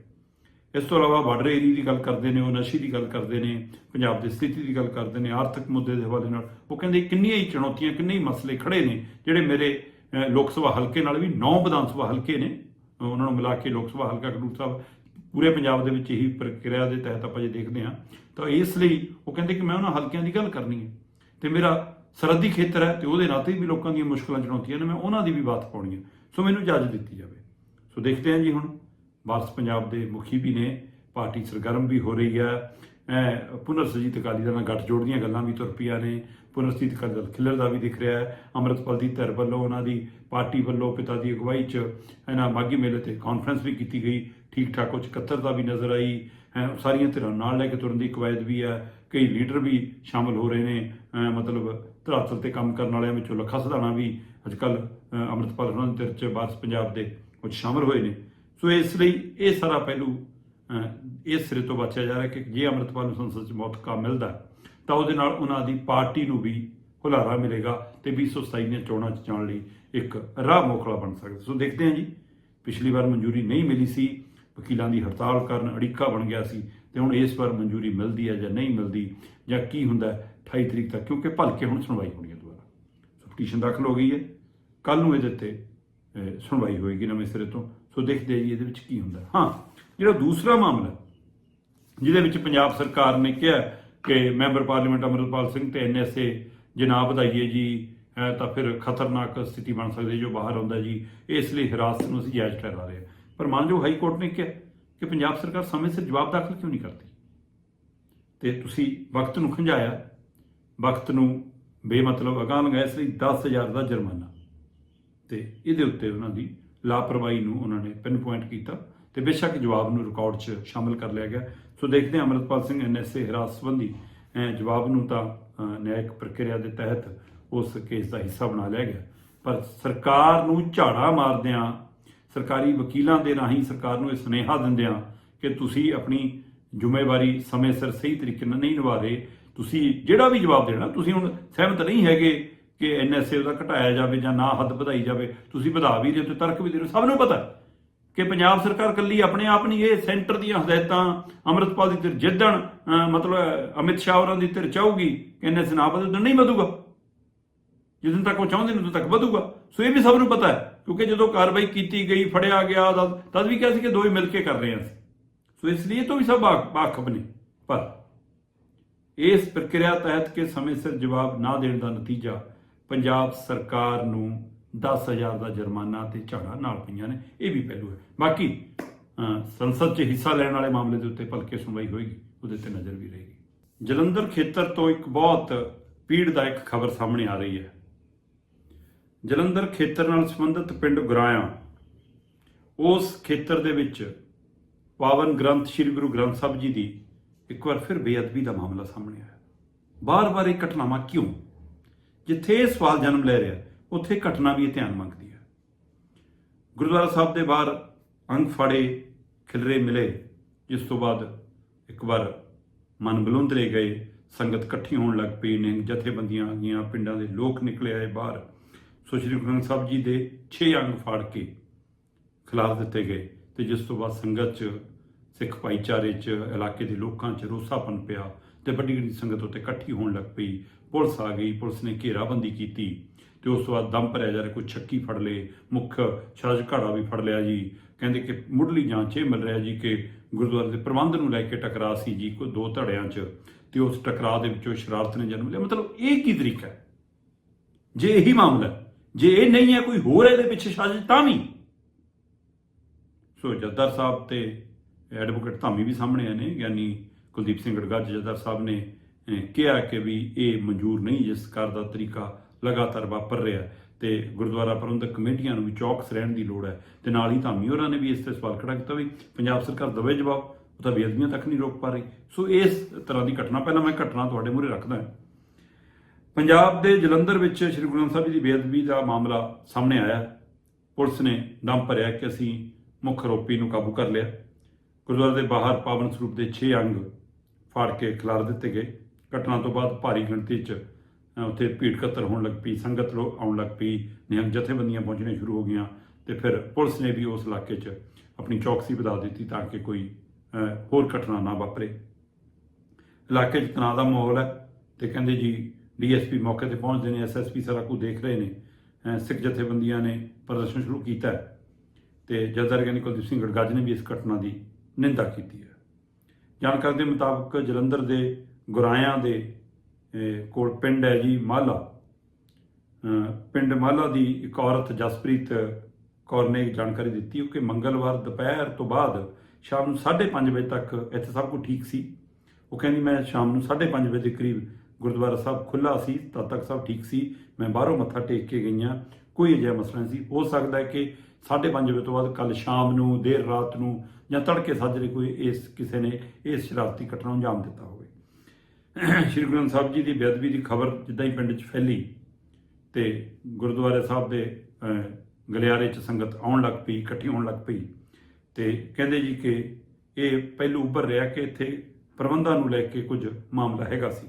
ਇਸ ਤੋਂ ਇਲਾਵਾ ਬਾਰਡਰ ਏਰੀਆ ਦੀ ਗੱਲ ਕਰਦੇ ਨੇ, ਉਹ ਨਸ਼ੇ ਦੀ ਗੱਲ ਕਰਦੇ ਨੇ, ਪੰਜਾਬ ਦੀ ਸਥਿਤੀ ਦੀ ਗੱਲ ਕਰਦੇ ਨੇ, ਆਰਥਿਕ ਮੁੱਦੇ ਦੇ ਹਵਾਲੇ ਨਾਲ। ਉਹ ਕਹਿੰਦੇ ਕਿੰਨੀਆਂ ਹੀ ਚੁਣੌਤੀਆਂ, ਕਿੰਨੇ ਹੀ ਮਸਲੇ ਖੜੇ ਨੇ, ਜਿਹੜੇ ਮੇਰੇ ਲੋਕ ਸਭਾ ਹਲਕੇ ਨਾਲ ਵੀ 9 ਵਿਧਾਨ ਸਭਾ ਹਲਕੇ ਨੇ। ਉਹਨਾਂ ਨੂੰ ਮਿਲਾ ਕੇ ਲੋਕ ਸਭਾ ਹਲਕਾ ਖਡੂਰ ਸਾਹਿਬ ਪੂਰੇ ਪੰਜਾਬ ਦੇ ਵਿੱਚ ਇਹੀ ਪ੍ਰਕਿਰਿਆ ਦੇ ਤਹਿਤ ਆਪਾਂ ਜੇ ਦੇਖਦੇ ਹਾਂ ਤਾਂ ਇਸ ਲਈ ਉਹ ਕਹਿੰਦੇ ਕਿ ਮੈਂ ਉਹਨਾਂ ਹਲਕਿਆਂ ਦੀ ਗੱਲ ਕਰਨੀ ਹੈ। ਤੇ ਮੇਰਾ ਸਰਹੱਦੀ ਖੇਤਰ ਹੈ ਤੇ ਉਹਦੇ ਨਾਤੇ ਵੀ ਲੋਕਾਂ ਦੀਆਂ ਮੁਸ਼ਕਲਾਂ ਚੁਣੌਤੀਆਂ ਨੇ ਮੈਂ ਉਹਨਾਂ ਦੀ ਵੀ ਬਾਤ ਪਾਉਣੀ ਹੈ। ਸੋ ਮੈਨੂੰ ਇਜਾਜ਼ਤ ਦਿੱਤੀ ਜਾਵੇ। ਸੋ ਦੇਖਦੇ ਹਾਂ ਜੀ ਹੁਣ ਵਾਰਸ ਪੰਜਾਬ ਦੇ ਮੁਖੀ ਵੀ ਨੇ ਪਾਰਟੀ ਸਰਗਰਮ ਵੀ ਹੋ ਰਹੀ ਹੈ। ਅਹ, ਪੁਨਰ ਸੁਰਜੀਤ ਅਕਾਲੀ ਦਲ ਨਾਲ ਗੱਠਜੋੜ ਦੀਆਂ ਗੱਲਾਂ ਵੀ ਤੁਰ ਪਈਆਂ ਨੇ। ਪੁਨਰਸਥਿਤ ਸੁਰਜੀਤ ਖਿਲਰ ਦਾ ਵੀ ਦਿਖ ਰਿਹਾ ਹੈ। ਅੰਮ੍ਰਿਤਪਾਲ ਦੀ ਧਿਰ ਵੱਲੋਂ ਉਹਨਾਂ ਦੀ ਪਾਰਟੀ ਵੱਲੋਂ ਪਿਤਾ ਦੀ ਅਗਵਾਈ 'ਚ ਇਹਨਾਂ ਮਾਗੀ ਮੇਲੇ ਤੇ ਕਾਨਫਰੰਸ ਵੀ ਕੀਤੀ ਗਈ। ਠੀਕ ਠਾਕ ਉਹ 'ਚ ਦਾ ਵੀ ਨਜ਼ਰ ਆਈ। ਅਹ, ਸਾਰੀਆਂ ਧਿਰਾਂ ਨਾਲ ਲੈ ਕੇ ਤੁਰਨ ਦੀ ਕਵਾਇਦ ਵੀ ਹੈ। ਕਈ ਲੀਡਰ ਵੀ ਸ਼ਾਮਲ ਹੋ ਰਹੇ ਨੇ। ਮਤਲਬ ਧਰਾਤਲ ਤੇ ਕੰਮ ਕਰਨ ਵਾਲਿਆਂ ਵਿੱਚੋਂ ਲੱਖਾ ਸਧਾਣਾ ਵੀ ਅੱਜ ਕੱਲ ਅੰਮ੍ਰਿਤਪਾਲ ਉਹਨਾਂ ਦੇ ਧਿਰ 'ਚ ਬਾਰਸ ਪੰਜਾਬ ਦੇ ਕੁਝ ਸ਼ਾਮਲ ਹੋਏ ਨੇ। ਸੋ ਇਸ ਲਈ ਇਹ ਸਾਰਾ ਪਹਿਲੂ ਇਸ ਸਿਰੇ ਤੋਂ ਬਚਿਆ ਜਾ ਰਿਹਾ ਕਿ ਜੇ ਅੰਮ੍ਰਿਤਪਾਲ ਨੂੰ ਸੰਸਦ 'ਚ ਮੌਕਾ ਮਿਲਦਾ ਤਾਂ ਉਹਦੇ ਨਾਲ ਉਹਨਾਂ ਦੀ ਪਾਰਟੀ ਨੂੰ ਵੀ ਹੁਲਾਰਾ ਮਿਲੇਗਾ ਤੇ 2027 ਦੀਆਂ ਚੋਣਾਂ 'ਚ ਜਾਣ ਲਈ ਇੱਕ ਰਾਹ ਮੋਕਲਾ ਬਣ ਸਕਦਾ। ਸੋ ਦੇਖਦੇ ਹਾਂ ਜੀ, ਪਿਛਲੀ ਵਾਰ ਮਨਜ਼ੂਰੀ ਨਹੀਂ ਮਿਲੀ ਸੀ, ਵਕੀਲਾਂ ਦੀ ਹੜਤਾਲ ਕਾਰਨ ਅੜਿੱਕਾ ਬਣ ਗਿਆ ਸੀ ਤੇ ਹੁਣ ਇਸ ਵਾਰ ਮਨਜ਼ੂਰੀ ਮਿਲਦੀ ਹੈ ਜਾਂ ਨਹੀਂ ਮਿਲਦੀ ਜਾਂ ਕੀ ਹੁੰਦਾ ਹੈ 28 ਤਰੀਕ ਤੱਕ, ਕਿਉਂਕਿ ਭਲਕੇ ਹੁਣ ਸੁਣਵਾਈ ਹੋਣੀ ਹੈ ਦੁਬਾਰਾ। ਸੋ ਪਟੀਸ਼ਨ ਦਾਖਲ ਹੋ ਗਈ ਹੈ ਕੱਲ ਨੂੰ ਇਹਦੇ ਤੇ ਸੁਣਵਾਈ ਹੋਏਗੀ ਨਵੇਂ ਸਿਰੇ ਤੋਂ। ਸੋ ਦੇਖਦੇ ਜੀ ਇਹਦੇ ਵਿੱਚ ਕੀ ਹੁੰਦਾ। ਹਾਂ, ਜਿਹੜਾ ਦੂਸਰਾ ਮਾਮਲਾ, ਜਿਹਦੇ ਵਿੱਚ ਪੰਜਾਬ ਸਰਕਾਰ ਨੇ ਕਿਹਾ ਕਿ ਮੈਂਬਰ ਪਾਰਲੀਮੈਂਟ ਅਮਰਪਾਲ ਸਿੰਘ ਤੇ ਐਨਐਸਏ ਜਨਾਬ ਵਧਾਈਏ ਜੀ ਤਾਂ ਫਿਰ ਖਤਰਨਾਕ ਸਥਿਤੀ ਬਣ ਸਕਦੀ ਜੋ ਬਾਹਰ ਆਉਂਦਾ ਜੀ। ਇਸ ਲਈ ਹਿਰਾਸਤ ਨੂੰ ਅਸੀਂ ਜਾਇਜ਼ ਠਹਿਰਾ ਰਹੇ ਹਾਂ। ਪਰ ਮਾਨਯੋਗ ਹਾਈ ਕੋਰਟ ਨੇ ਕਿਹਾ ਕਿ ਪੰਜਾਬ ਸਰਕਾਰ ਸਮੇਂ ਸਿਰ ਜਵਾਬ ਦਾਖਲ ਕਿਉਂ ਨਹੀਂ ਕਰਦੀ? ਤੇ ਤੁਸੀਂ ਵਕਤ ਨੂੰ ਖੰਝਾਇਆ। ਵਕਤ ਨੂੰ ਬੇਮਤਲਬ ਅਗਾਂਹ ਲਗਾਇਆ ਇਸ ਲਈ 10000 ਦਾ ਜੁਰਮਾਨਾ। ਤੇ ਇਹਦੇ ਉੱਤੇ ਉਹਨਾਂ ਦੀ ਲਾਪਰਵਾਹੀ ਨੂੰ ਉਹਨਾਂ ਨੇ ਪਿਨ ਪੁਆਇੰਟ ਕੀਤਾ ਤੇ ਬੇਸ਼ੱਕ ਜਵਾਬ ਨੂੰ ਰਿਕਾਰਡ 'ਚ ਸ਼ਾਮਲ ਕਰ ਲਿਆ ਗਿਆ। ਸੋ ਦੇਖਦੇ ਹਾਂ ਅਮਰਤਪਾਲ ਸਿੰਘ ਐਨਐਸਏ ਹਿਰਾਸਤ ਸੰਬੰਧੀ ਜਵਾਬ ਨੂੰ ਤਾਂ ਨਿਆਇਕ ਪ੍ਰਕਿਰਿਆ ਦੇ ਤਹਿਤ ਉਸ ਕੇਸ ਦਾ ਹਿੱਸਾ ਬਣਾ ਲਿਆ ਗਿਆ। ਪਰ ਸਰਕਾਰ ਨੂੰ ਝਾੜਾ ਮਾਰਦਿਆਂ, ਸਰਕਾਰੀ ਵਕੀਲਾਂ ਦੇ ਰਾਹੀਂ ਸਰਕਾਰ ਨੂੰ ਇਹ ਸੁਨੇਹਾ ਦਿੰਦਿਆਂ ਕਿ ਤੁਸੀਂ ਆਪਣੀ ਜ਼ਿੰਮੇਵਾਰੀ ਸਮੇਂ ਸਿਰ ਸਹੀ ਤਰੀਕੇ ਨਾਲ ਨਹੀਂ ਨਿਭਾ ਰਹੇ ਤੁਸੀਂ ਜਿਹੜਾ ਵੀ ਜਵਾਬ ਦੇਣਾ, ਤੁਸੀਂ ਹੁਣ ਸਹਿਮਤ ਨਹੀਂ ਹੈਗੇ ਕਿ ਐਨਐਸਏ ਦਾ ਘਟਾਇਆ ਜਾਵੇ ਜਾਂ ਨਾ ਹੱਦ ਵਧਾਈ ਜਾਵੇ, ਤੁਸੀਂ ਵਧਾ ਵੀ ਰਹੇ ਹੋ ਤੇ ਤਰਕ ਵੀ ਦੇ ਰਹੇ ਸਭ ਨੂੰ ਪਤਾ ਕਿ ਪੰਜਾਬ ਸਰਕਾਰ ਕੱਲੀ ਆਪਣੇ ਆਪ ਨਹੀਂ, ਇਹ ਸੈਂਟਰ ਦੀਆਂ ਹਦਾਇਤਾਂ, ਅੰਮ੍ਰਿਤਪਾਲ ਦੀ ਧਿਰ ਜਿੱਦਣ ਮਤਲਬ ਅਮਿਤ ਸ਼ਾਹ ਹੋਰਾਂ ਦੀ ਧਿਰ ਚਾਹੂਗੀ ਕਿ ਐਨਐਸ ਨਾ ਵਧੇ ਉਦੋਂ ਨਹੀਂ ਵਧੂਗਾ। ਜਿੱਦਣ ਤੱਕ ਉਹ ਚਾਹੁੰਦੇ ਨੇ ਉਦੋਂ ਤੱਕ ਵਧੂਗਾ। ਸੋ ਇਹ ਵੀ ਸਭ ਨੂੰ ਪਤਾ ਹੈ, ਕਿਉਂਕਿ ਜਦੋਂ ਕਾਰਵਾਈ ਕੀਤੀ ਗਈ, ਫੜਿਆ ਗਿਆ ਤਦ- ਵੀ ਕਿਹਾ ਸੀ ਕਿ ਦੋਵੇਂ ਮਿਲ ਕੇ ਕਰ ਰਹੇ ਹਾਂ ਅਸੀਂ। ਸੋ ਇਸ ਲਈ ਇਹ ਤੋਂ ਵੀ ਸਭ ਬਾਖਬ ਨੇ। ਪਰ ਇਸ ਪ੍ਰਕਿਰਿਆ ਤਹਿਤ ਕਿ ਸਮੇਂ ਸਿਰ ਜਵਾਬ ਨਾ ਦੇਣ ਦਾ ਨਤੀਜਾ ਪੰਜਾਬ ਸਰਕਾਰ ਨੂੰ 10000 ਦਾ ਜੁਰਮਾਨਾ ਤੇ ਝਾੜਾ ਨਾਲ ਪਈਆਂ ਨੇ, ਇਹ ਵੀ ਪਹਿਲੂ ਹੈ। ਬਾਕੀ ਸੰਸਦ 'ਚ ਹਿੱਸਾ ਲੈਣ ਵਾਲੇ ਮਾਮਲੇ ਦੇ ਉੱਤੇ ਭਲਕੇ ਸੁਣਵਾਈ ਹੋਏਗੀ, ਉਹਦੇ ਤੇ ਨਜ਼ਰ ਵੀ ਰਹੇਗੀ। ਜਲੰਧਰ ਖੇਤਰ ਤੋਂ ਇੱਕ ਬਹੁਤ ਪੀੜਦਾਇਕ ਖਬਰ ਸਾਹਮਣੇ ਆ ਰਹੀ ਹੈ। ਜਲੰਧਰ ਖੇਤਰ ਨਾਲ ਸੰਬੰਧਿਤ ਪਿੰਡ ਗੁਰਾਇਆ ਉਸ ਖੇਤਰ ਦੇ ਵਿੱਚ ਪਾਵਨ ਗ੍ਰੰਥ, ਸ੍ਰੀ ਗੁਰੂ ਗ੍ਰੰਥ ਸਾਹਿਬ ਜੀ ਦੀ ਇੱਕ ਵਾਰ ਫਿਰ ਬੇਅਦਬੀ ਦਾ ਮਾਮਲਾ ਸਾਹਮਣੇ ਆਇਆ। ਬਾਰ-ਬਾਰ ਇਹ ਘਟਨਾਵਾਂ ਕਿਉਂ? ਜਿੱਥੇ ਇਹ ਸਵਾਲ ਜਨਮ ਲੈ ਰਿਹਾ ਉੱਥੇ ਘਟਨਾ ਵੀ ਇਹ ਧਿਆਨ ਮੰਗਦੀ ਹੈ। ਗੁਰਦੁਆਰਾ ਸਾਹਿਬ ਦੇ ਬਾਹਰ ਅੰਗ ਫਾੜੇ ਖਿਲਰੇ ਮਿਲੇ, ਜਿਸ ਤੋਂ ਬਾਅਦ ਇੱਕ ਵਾਰ ਮਨ ਬਲੁੰਦਰੇ ਗਏ, ਸੰਗਤ ਇਕੱਠੀ ਹੋਣ ਲੱਗ ਪਈ, ਨੇ ਜਥੇਬੰਦੀਆਂ ਆ ਗਈਆਂ ਪਿੰਡਾਂ ਦੇ ਲੋਕ ਨਿਕਲੇ ਆਏ ਬਾਹਰ। ਸੋ ਸ੍ਰੀ ਗੁਰੂ ਗ੍ਰੰਥ ਸਾਹਿਬ ਜੀ ਦੇ 6 ਅੰਗ ਫਾੜ ਕੇ ਖਿਲਾਫ ਦਿੱਤੇ ਗਏ ਤੇ ਜਿਸ ਤੋਂ ਬਾਅਦ ਸੰਗਤ 'ਚ, ਸਿੱਖ ਭਾਈਚਾਰੇ 'ਚ, ਇਲਾਕੇ ਦੇ ਲੋਕਾਂ 'ਚ ਰੋਸਾਪਨ ਪਿਆ। ਤੇ ਵੱਡੀ ਵੱਡੀ ਸੰਗਤ ਉੱਤੇ ਇਕੱਠੀ ਹੋਣ ਲੱਗ ਪਈ। ਪੁਲਿਸ ਆ ਗਈ, ਪੁਲਿਸ ਨੇ ਘੇਰਾਬੰਦੀ ਕੀਤੀ ਤੇ ਉਸ ਤੋਂ ਬਾਅਦ ਦਮ ਭਰਿਆ ਜਾ ਰਿਹਾ, ਕੋਈ ਛੱਕੀ ਫੜ ਲਏ, ਮੁੱਖ ਛਾਜ ਘਾੜਾ ਵੀ ਫੜ ਲਿਆ ਜੀ। ਕਹਿੰਦੇ ਕਿ ਮੁੱਢਲੀ ਜਾਂਚ ਇਹ ਮਿਲ ਰਿਹਾ ਜੀ ਕਿ ਗੁਰਦੁਆਰੇ ਦੇ ਪ੍ਰਬੰਧ ਨੂੰ ਲੈ ਕੇ ਟਕਰਾਅ ਸੀ ਜੀ, ਕੋਈ ਦੋ ਧੜਿਆਂ 'ਚ ਤੇ ਉਸ ਟਕਰਾਅ ਦੇ ਵਿੱਚੋਂ ਸ਼ਰਾਰਤ ਨੇ ਜਨਮ ਲਿਆ। ਮਤਲਬ ਇਹ ਕੀ ਤਰੀਕਾ ਹੈ? ਜੇ ਇਹੀ ਮਾਮਲਾ ਜੇ ਇਹ ਨਹੀਂ ਹੈ, ਕੋਈ ਹੋਰ ਇਹਦੇ ਪਿੱਛੇ ਸਾਜ਼ਿਸ਼ ਤਾਂ ਵੀ? ਸੋ ਜੱਦਰ ਸਾਹਿਬ ਤੇ ਐਡਵੋਕੇਟ ਧਾਮੀ ਵੀ ਸਾਹਮਣੇ ਆਏ ਨੇ ਗਿਆਨੀ ਕੁਲਦੀਪ ਸਿੰਘ ਗੜਗੱਜ ਜੱਦਰ ਸਾਹਿਬ ਨੇ ਕਿਹਾ ਕਿ ਵੀ ਇਹ ਮਨਜ਼ੂਰ ਨਹੀਂ, ਜਿਸ ਕਾਰ ਦਾ ਤਰੀਕਾ ਲਗਾਤਾਰ ਵਾਪਰ ਰਿਹਾ ਹੈ ਤੇ ਗੁਰਦੁਆਰਾ ਪ੍ਰਬੰਧਕ ਕਮੇਟੀਆਂ ਨੂੰ ਵੀ ਚੌਕਸ ਰਹਿਣ ਦੀ ਲੋੜ ਹੈ ਤੇ ਨਾਲ ਹੀ ਧਾਮੀ ਹੋਰਾਂ ਨੇ ਵੀ ਇਸ ਤੇ ਸਵਾਲ ਖੜਾ ਕੀਤਾ ਵੀ ਪੰਜਾਬ ਸਰਕਾਰ ਦਵੇ ਜਵਾਬ, ਉਹ ਤਾਂ ਬੇਅਦਬੀਆਂ ਤੱਕ ਨਹੀਂ ਰੋਕ ਪਾ ਰਹੀ। ਸੋ ਇਸ ਤਰ੍ਹਾਂ ਦੀ ਘਟਨਾ, ਪਹਿਲਾਂ ਮੈਂ ਘਟਨਾ ਤੁਹਾਡੇ ਮੂਹਰੇ ਰੱਖਦਾ ਪੰਜਾਬ ਦੇ ਜਲੰਧਰ ਵਿੱਚ ਸ੍ਰੀ ਗੁਰੂ ਗ੍ਰੰਥ ਸਾਹਿਬ ਜੀ ਦੀ ਬੇਅਦਬੀ ਦਾ ਮਾਮਲਾ ਸਾਹਮਣੇ ਆਇਆ। ਪੁਲਿਸ ਨੇ ਦਮ ਭਰਿਆ ਕਿ ਅਸੀਂ ਮੁੱਖ ਆਰੋਪੀ ਨੂੰ ਕਾਬੂ ਕਰ ਲਿਆ। ਗੁਰਦੁਆਰੇ ਦੇ ਬਾਹਰ ਪਾਵਨ ਸਰੂਪ ਦੇ 6 ਅੰਗ ਫਾੜ ਕੇ ਖਿਲਾਰ ਦਿੱਤੇ ਗਏ। ਘਟਨਾ ਤੋਂ ਬਾਅਦ ਭਾਰੀ ਗਿਣਤੀ 'ਚ ਉੱਥੇ ਭੀੜ ਇਕੱਤਰ ਹੋਣ ਲੱਗ ਪਈ, ਸੰਗਤ ਲੋਕ ਆਉਣ ਲੱਗ ਪਈ। ਨਿਹੰਗ ਜਥੇਬੰਦੀਆਂ ਪਹੁੰਚਣੀਆਂ ਸ਼ੁਰੂ ਹੋ ਗਈਆਂ ਤੇ ਫਿਰ ਪੁਲਿਸ ਨੇ ਵੀ ਉਸ ਇਲਾਕੇ 'ਚ ਆਪਣੀ ਚੌਕਸੀ ਵਧਾ ਦਿੱਤੀ ਤਾਂ ਕਿ ਕੋਈ ਹੋਰ ਘਟਨਾ ਨਾ ਵਾਪਰੇ। ਇਲਾਕੇ 'ਚ ਤਣਾਅ ਦਾ ਮਾਹੌਲ ਹੈ ਤੇ ਕਹਿੰਦੇ ਜੀ, ਡੀਐਸਪੀ ਮੌਕੇ ਤੇ ਪਹੁੰਚਦੇ ਨੇ ਐਸਐਸਪੀ ਸਾਰਾ ਕੁਝ ਦੇਖ ਰਹੇ ਨੇ। ਸਿੱਖ ਜਥੇਬੰਦੀਆਂ ਨੇ ਪ੍ਰਦਰਸ਼ਨ ਸ਼ੁਰੂ ਕੀਤਾ ਹੈ ਤੇ ਜਦਰ ਗਿਆਨੀ ਕੁਲਦੀਪ ਸਿੰਘ ਗੜਗਾਜ ਨੇ ਵੀ ਇਸ ਘਟਨਾ ਦੀ ਨਿੰਦਾ ਕੀਤੀ ਹੈ। ਜਾਣਕਾਰੀ ਦੇ ਮੁਤਾਬਕ ਜਲੰਧਰ ਦੇ ਗੁਰਾਇਆਂ ਦੇ ਕੋਲ ਪਿੰਡ ਹੈ ਜੀ ਮਾਲਾ। ਪਿੰਡ ਮਾਲਾ ਦੀ ਇੱਕ ਔਰਤ ਜਸਪ੍ਰੀਤ ਕੌਰ ਨੇ ਜਾਣਕਾਰੀ ਦਿੱਤੀ ਕਿ ਮੰਗਲਵਾਰ ਦੁਪਹਿਰ ਤੋਂ ਬਾਅਦ ਸ਼ਾਮ ਨੂੰ 5:30 ਵਜੇ ਤੱਕ ਇੱਥੇ ਸਭ ਕੁਝ ਠੀਕ ਸੀ। ਉਹ ਕਹਿੰਦੀ, ਮੈਂ ਸ਼ਾਮ ਨੂੰ 5:30 ਵਜੇ ਦੇ ਕਰੀਬ ਗੁਰਦੁਆਰਾ ਸਾਹਿਬ ਖੁੱਲਾ ਸੀ, ਤਦ ਤੱਕ ਸਭ ਠੀਕ ਸੀ। ਮੈਂ ਬਾਹਰੋਂ ਮੱਥਾ ਟੇਕ ਕੇ ਗਈਆਂ। ਕੋਈ ਅਜਿਹਾ ਮਸਲਾ ਨਹੀਂ ਸੀ। ਹੋ ਸਕਦਾ ਹੈ ਕਿ 5:30 ਵਜੇ ਤੋਂ ਬਾਅਦ ਕੱਲ ਸ਼ਾਮ ਨੂੰ, ਦੇਰ ਰਾਤ ਨੂੰ ਜਾਂ ਤੜਕੇ ਸਾਜਰੇ ਕੋਈ ਇਸ ਕਿਸੇ ਨੇ ਇਸ ਸ਼ਰਾਰਤੀ ਘਟਨਾ ਨੂੰ ਅੰਜਾਮ ਦਿੱਤਾ ਹੋਵੇ। ਸ਼੍ਰੀ ਗੁਰੂ ਗ੍ਰੰਥ ਸਾਹਿਬ ਜੀ ਦੀ ਬੇਅਦਬੀ ਦੀ ਖਬਰ ਜਿੱਦਾਂ ਹੀ ਪਿੰਡ 'ਚ ਫੈਲੀ ਤੇ ਗੁਰਦੁਆਰੇ ਸਾਹਿਬ ਦੇ ਗਲਿਆਰੇ 'ਚ ਸੰਗਤ ਆਉਣ ਲੱਗ ਪਈ, ਇਕੱਠੀ ਹੋਣ ਲੱਗ ਪਈ ਤੇ ਕਹਿੰਦੇ ਜੀ ਕਿ ਇਹ ਪਹਿਲੂ ਉੱਭਰ ਰਿਹਾ ਕਿ ਇੱਥੇ ਪ੍ਰਬੰਧਾਂ ਨੂੰ ਲੈ ਕੇ ਕੁਝ ਮਾਮਲਾ ਹੈਗਾ ਸੀ।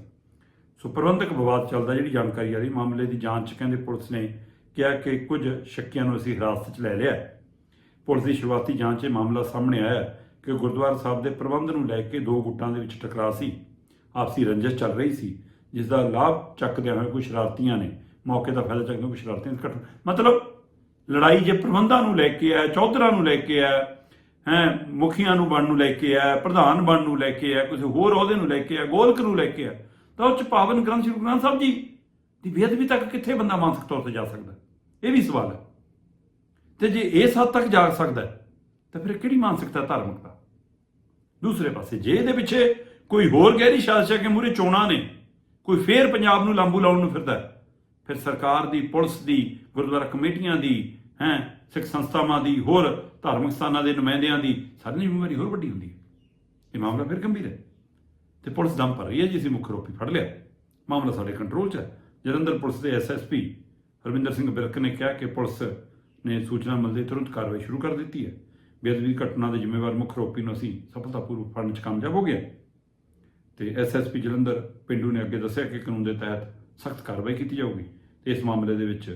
ਸੋ ਪ੍ਰਬੰਧਕ ਵਿਵਾਦ ਚੱਲਦਾ ਜਿਹੜੀ ਜਾਣਕਾਰੀ ਆ ਰਹੀ, ਮਾਮਲੇ ਦੀ ਜਾਂਚ ਕਹਿੰਦੇ ਪੁਲਿਸ ਨੇ ਕਿਹਾ ਕਿ ਕੁਝ ਸ਼ੱਕੀਆਂ ਨੂੰ ਅਸੀਂ ਹਿਰਾਸਤ 'ਚ ਲੈ ਲਿਆ ਪੁਲਿਸ ਦੀ ਸ਼ੁਰੂਆਤੀ ਜਾਂਚ 'ਚ ਇਹ ਮਾਮਲਾ ਸਾਹਮਣੇ ਆਇਆ ਕਿ ਗੁਰਦੁਆਰਾ ਸਾਹਿਬ ਦੇ ਪ੍ਰਬੰਧ ਨੂੰ ਲੈ ਕੇ ਦੋ ਗੁੱਟਾਂ ਦੇ ਵਿੱਚ ਟਕਰਾਅ ਸੀ। ਆਪਸੀ ਰੰਜਿਸ਼ ਚੱਲ ਰਹੀ ਸੀ, ਜਿਸ ਦਾ ਲਾਭ ਚੱਕਦਿਆਂ ਹੋਏ ਕੁਝ ਸ਼ਰਾਰਤੀਆਂ ਨੇ ਮੌਕੇ ਦਾ ਫਾਇਦਾ ਚੱਕਦੇ ਕੁਝ ਸ਼ਰਾਰਤੀਆਂ ਨੇ ਮਤਲਬ ਲੜਾਈ ਜੇ ਪ੍ਰਬੰਧਾਂ ਨੂੰ ਲੈ ਕੇ ਆ ਚੌਧਰਾਂ ਨੂੰ ਲੈ ਕੇ ਆ ਹੈ, ਮੁਖੀਆਂ ਨੂੰ ਬਣ ਨੂੰ ਲੈ ਕੇ ਆ ਪ੍ਰਧਾਨ ਬਣਨ ਨੂੰ ਲੈ ਕੇ ਆ ਕਿਸੇ ਹੋਰ ਅਹੁਦੇ ਨੂੰ ਲੈ ਕੇ ਆ ਗੋਲਕ ਨੂੰ ਲੈ ਕੇ ਆ ਤਾਂ ਉਹ ਚ ਪਾਵਨ ਗ੍ਰੰਥ ਸ੍ਰੀ ਗੁਰੂ ਗ੍ਰੰਥ ਸਾਹਿਬ ਜੀ ਦੀ ਬੇਅਦਬੀ ਤੱਕ ਕਿੱਥੇ ਬੰਦਾ ਮਾਨਸਿਕ ਤੌਰ ਤੇ ਜਾ ਸਕਦਾ? ਇਹ ਵੀ ਸਵਾਲ ਹੈ। ਤੇ ਜੇ ਇਸ ਹੱਦ ਤੱਕ ਜਾ ਸਕਦਾ ਤਾਂ ਫਿਰ ਕਿਹੜੀ ਮਾਨਸਿਕਤਾ, ਧਾਰਮਿਕਤਾ? ਦੂਸਰੇ ਪਾਸੇ, ਜੇ ਇਹਦੇ ਪਿੱਛੇ ਕੋਈ ਹੋਰ ਗਹਿਰੀ ਸਾਜ਼ਿਸ਼ ਹੈ ਕਿ ਮੂਰੇ ਚੋਣਾਂ ਨੇ, ਕੋਈ ਫੇਰ ਪੰਜਾਬ ਨੂੰ ਲਾਂਬੂ ਲਾਉਣ ਨੂੰ ਫਿਰਦਾ ਫਿਰ ਸਰਕਾਰ ਦੀ, ਪੁਲਿਸ ਦੀ, ਗੁਰਦੁਆਰਾ ਕਮੇਟੀਆਂ ਦੀ, ਹੈ, ਸਿੱਖ ਸੰਸਥਾਵਾਂ ਦੀ, ਹੋਰ ਧਾਰਮਿਕ ਸਥਾਨਾਂ ਦੇ ਨੁਮਾਇੰਦਿਆਂ ਦੀ ਸਾਰੀ ਜ਼ਿੰਮੇਵਾਰੀ ਹੋਰ ਵੱਡੀ ਹੁੰਦੀ ਹੈ। ਇਹ ਮਾਮਲਾ ਫਿਰ ਗੰਭੀਰ ਹੈ। ਤੇ ਪੁਲਿਸ ਦਮ ਭਰ ਰਹੀ ਹੈ ਜੀ, ਅਸੀਂ ਮੁੱਖ ਆਰੋਪੀ ਫੜ ਲਿਆ। ਮਾਮਲਾ ਸਾਡੇ ਕੰਟਰੋਲ 'ਚ ਹੈ। ਜਲੰਧਰ ਪੁਲਿਸ ਦੇ ਐਸਐਸਪੀ ਹਰਵਿੰਦਰ ਸਿੰਘ ਬਿਰਕ ਨੇ ਕਿਹਾ ਕਿ ਪੁਲਿਸ ਨੇ ਸੂਚਨਾ ਮਿਲਦੇ ਤੁਰੰਤ ਕਾਰਵਾਈ ਸ਼ੁਰੂ ਕਰ ਦਿੱਤੀ ਹੈ। ਬੇਅਦਬੀ ਘਟਨਾ ਦੇ ਜ਼ਿੰਮੇਵਾਰ ਮੁੱਖ ਆਰੋਪੀ ਨੂੰ ਅਸੀਂ ਸਫਲਤਾਪੂਰਵਕ ਫੜਨ 'ਚ ਕਾਮਯਾਬ ਹੋ ਗਏ ਤੇ ਐਸਐਸਪੀ ਜਲੰਧਰ ਪਿੰਡੂ ਨੇ ਅੱਗੇ ਦੱਸਿਆ ਕਿ ਕਾਨੂੰਨ ਦੇ ਤਹਿਤ ਸਖਤ ਕਾਰਵਾਈ ਕੀਤੀ ਜਾਊਗੀ ਤੇ ਇਸ ਮਾਮਲੇ ਦੇ ਵਿੱਚ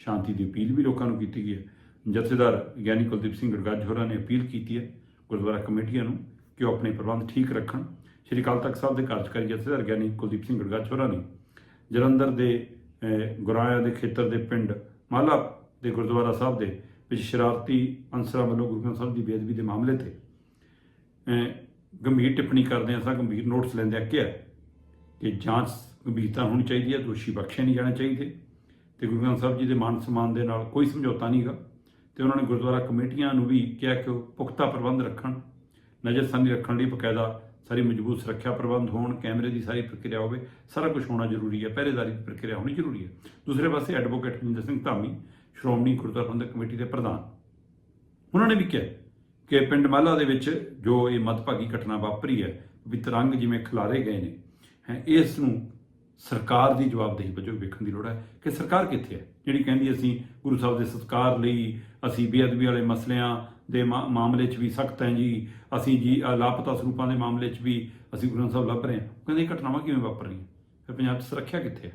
ਸ਼ਾਂਤੀ ਦੀ ਅਪੀਲ ਵੀ ਲੋਕਾਂ ਨੂੰ ਕੀਤੀ ਗਈ ਹੈ। ਜਥੇਦਾਰ ਗਿਆਨੀ ਕੁਲਦੀਪ ਸਿੰਘ ਗੜਗੱਜ ਹੋਰਾਂ ਨੇ ਅਪੀਲ ਕੀਤੀ ਹੈ ਗੁਰਦੁਆਰਾ ਕਮੇਟੀਆਂ ਨੂੰ ਕਿ ਉਹ ਆਪਣੇ ਪ੍ਰਬੰਧ ਠੀਕ ਰੱਖਣ। ਸ਼੍ਰੀ ਅਕਾਲ ਤਖਤ ਸਾਹਿਬ ਦੇ ਕਾਰਜਕਾਰੀ ਜਥੇਦਾਰ ਗਿਆਨੀ ਕੁਲਦੀਪ ਸਿੰਘ ਗੜਗੱਜ ਹੋਰਾਂ ਨੇ ਜਲੰਧਰ ਦੇ ਅਹ, ਗੁਰਾਇਆ ਦੇ ਖੇਤਰ ਦੇ ਪਿੰਡ ਮਾਲਾ ਦੇ ਗੁਰਦੁਆਰਾ ਸਾਹਿਬ ਦੇ ਵਿੱਚ ਸ਼ਰਾਰਤੀ ਅਨਸਰਾਂ ਵੱਲੋਂ ਗੁਰੂ ਗ੍ਰੰਥ ਸਾਹਿਬ ਦੀ ਬੇਅਦਬੀ ਦੇ ਮਾਮਲੇ ਤੇ ਗੰਭੀਰ ਟਿੱਪਣੀ ਕਰਦੇ ਹਾਂ ਗੰਭੀਰ ਨੋਟਸ ਲੈਂਦੇ ਕਿਹਾ ਕਿ ਜਾਂਚ ਗੰਭੀਰਤਾ ਹੋਣੀ ਚਾਹੀਦੀ ਹੈ ਦੋਸ਼ੀ ਬਖਸ਼ੇ ਨਹੀਂ ਜਾਣੇ ਚਾਹੀਦੇ ਤੇ ਗੁਰੂ ਗ੍ਰੰਥ ਸਾਹਿਬ ਜੀ ਦੇ ਮਾਨ ਸਨਮਾਨ ਦੇ ਨਾਲ ਕੋਈ ਸਮਝੌਤਾ ਨਹੀਂਗਾ ਤੇ ਉਹਨਾਂ ਨੇ ਗੁਰਦੁਆਰਾ ਕਮੇਟੀਆਂ ਨੂੰ ਵੀ ਕਿਹਾ ਕਿ ਉਹ ਪੁਖਤਾ ਪ੍ਰਬੰਧ ਰੱਖਣ ਨਜ਼ਰਸਾਨੀ ਰੱਖਣ ਲਈ ਬਕਾਇਦਾ ਸਾਰੀ ਮਜ਼ਬੂਤ ਸੁਰੱਖਿਆ ਪ੍ਰਬੰਧ ਹੋਣ, ਕੈਮਰੇ ਦੀ ਸਾਰੀ ਪ੍ਰਕਿਰਿਆ ਹੋਵੇ, ਸਾਰਾ ਕੁਝ ਹੋਣਾ ਜ਼ਰੂਰੀ ਹੈ, ਪਹਿਰੇਦਾਰੀ ਦੀ ਪ੍ਰਕਿਰਿਆ ਹੋਣੀ ਜ਼ਰੂਰੀ ਹੈ। ਦੂਸਰੇ ਪਾਸੇ ਐਡਵੋਕੇਟ ਰਜਿੰਦਰ ਸਿੰਘ ਧਾਮੀ, ਸ਼੍ਰੋਮਣੀ ਗੁਰਦੁਆਰਾ ਪ੍ਰਬੰਧਕ ਕਮੇਟੀ ਦੇ ਪ੍ਰਧਾਨ। ਉਹਨਾਂ ਨੇ ਵੀ ਕਿਹਾ ਕਿ ਪਿੰਡ ਮਾਲਾ ਦੇ ਵਿੱਚ ਜੋ ਇਹ ਮਦਭਾਗੀ ਘਟਨਾ ਵਾਪਰੀ ਹੈ, ਵੀ ਤਰੰਗ ਜਿਵੇਂ ਖਿਲਾਰੇ ਗਏ ਨੇ, ਹੈ, ਇਸ ਨੂੰ ਸਰਕਾਰ ਦੀ ਜਵਾਬਦੇਹੀ ਵਜੋਂ ਵੇਖਣ ਦੀ ਲੋੜ ਹੈ ਕਿ ਸਰਕਾਰ ਕਿੱਥੇ ਹੈ? ਜਿਹੜੀ ਕਹਿੰਦੀ ਅਸੀਂ ਗੁਰੂ ਸਾਹਿਬ ਦੇ ਸਤਕਾਰ ਲਈ ਅਸੀਂ ਬੇਅਦਬੀ ਵਾਲੇ ਮਸਲਿਆਂ ਦੇ ਮਾ- ਮਾਮਲੇ 'ਚ ਵੀ ਸਖਤ ਹੈ ਜੀ, ਅਸੀਂ ਜੀ ਲਾਪਤਾ ਸਰੂਪਾਂ ਦੇ ਮਾਮਲੇ 'ਚ ਵੀ ਅਸੀਂ ਗੁਰੂ ਗ੍ਰੰਥ ਸਾਹਿਬ ਲੱਭ ਰਹੇ ਹਾਂ। ਉਹ ਕਹਿੰਦੇ ਇਹ ਘਟਨਾਵਾਂ ਕਿਵੇਂ ਵਾਪਰ ਰਹੀਆਂ? ਫਿਰ ਪੰਜਾਬ 'ਚ ਸੁਰੱਖਿਆ ਕਿੱਥੇ ਹੈ?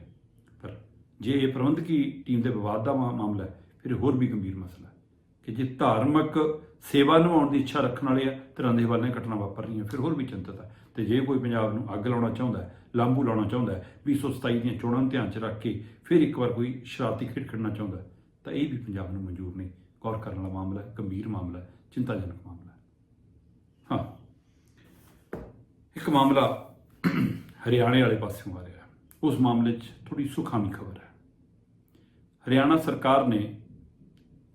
ਪਰ ਜੇ ਇਹ ਪ੍ਰਬੰਧਕੀ ਟੀਮ ਦੇ ਵਿਵਾਦ ਦਾ ਮਾ- ਮਾਮਲਾ ਹੈ, ਫਿਰ ਇਹ ਹੋਰ ਵੀ ਗੰਭੀਰ ਮਸਲਾ ਹੈ। ਕਿ ਜੇ ਧਾਰਮਿਕ ਸੇਵਾ ਨਿਭਾਉਣ ਦੀ ਇੱਛਾ ਰੱਖਣ ਵਾਲੇ ਆ, ਤਰ੍ਹਾਂ ਦੇ ਵਾਲੇ ਘਟਨਾ ਵਾਪਰ ਰਹੀਆਂ ਫਿਰ ਹੋਰ ਵੀ ਚਿੰਤਤ ਹੈ ਤੇ ਜੇ ਕੋਈ ਪੰਜਾਬ ਨੂੰ ਅੱਗ ਲਾਉਣਾ ਚਾਹੁੰਦਾ ਹੈ ਲਾਂਬੂ ਲਾਉਣਾ ਚਾਹੁੰਦਾ ਹੈ 2027 ਦੀਆਂ ਚੋਣਾਂ ਨੂੰ ਧਿਆਨ 'ਚ ਰੱਖ ਕੇ ਫਿਰ ਇੱਕ ਵਾਰ ਕੋਈ ਸ਼ਰਾਰਤੀ ਖੇਡ ਖੇਡਣਾ ਚਾਹੁੰਦਾ ਤਾਂ ਇਹ ਵੀ ਪੰਜਾਬ ਨੂੰ ਮਨਜ਼ੂਰ ਨਹੀਂ। ਗੌਰ ਕਰਨ ਵਾਲਾ ਮਾਮਲਾ ਹੈ, ਗੰਭੀਰ ਮਾਮਲਾ ਹੈ, ਚਿੰਤਾਜਨਕ ਮਾਮਲਾ ਹੈ। ਹਾਂ। ਇੱਕ ਮਾਮਲਾ ਹਰਿਆਣੇ ਵਾਲੇ ਪਾਸਿਓਂ ਆ ਰਿਹਾ ਉਸ ਮਾਮਲੇ 'ਚ ਥੋੜੀ ਸੁਖਾਮੀ ਖਬਰ ਹੈ। ਹਰਿਆਣਾ ਸਰਕਾਰ ਨੇ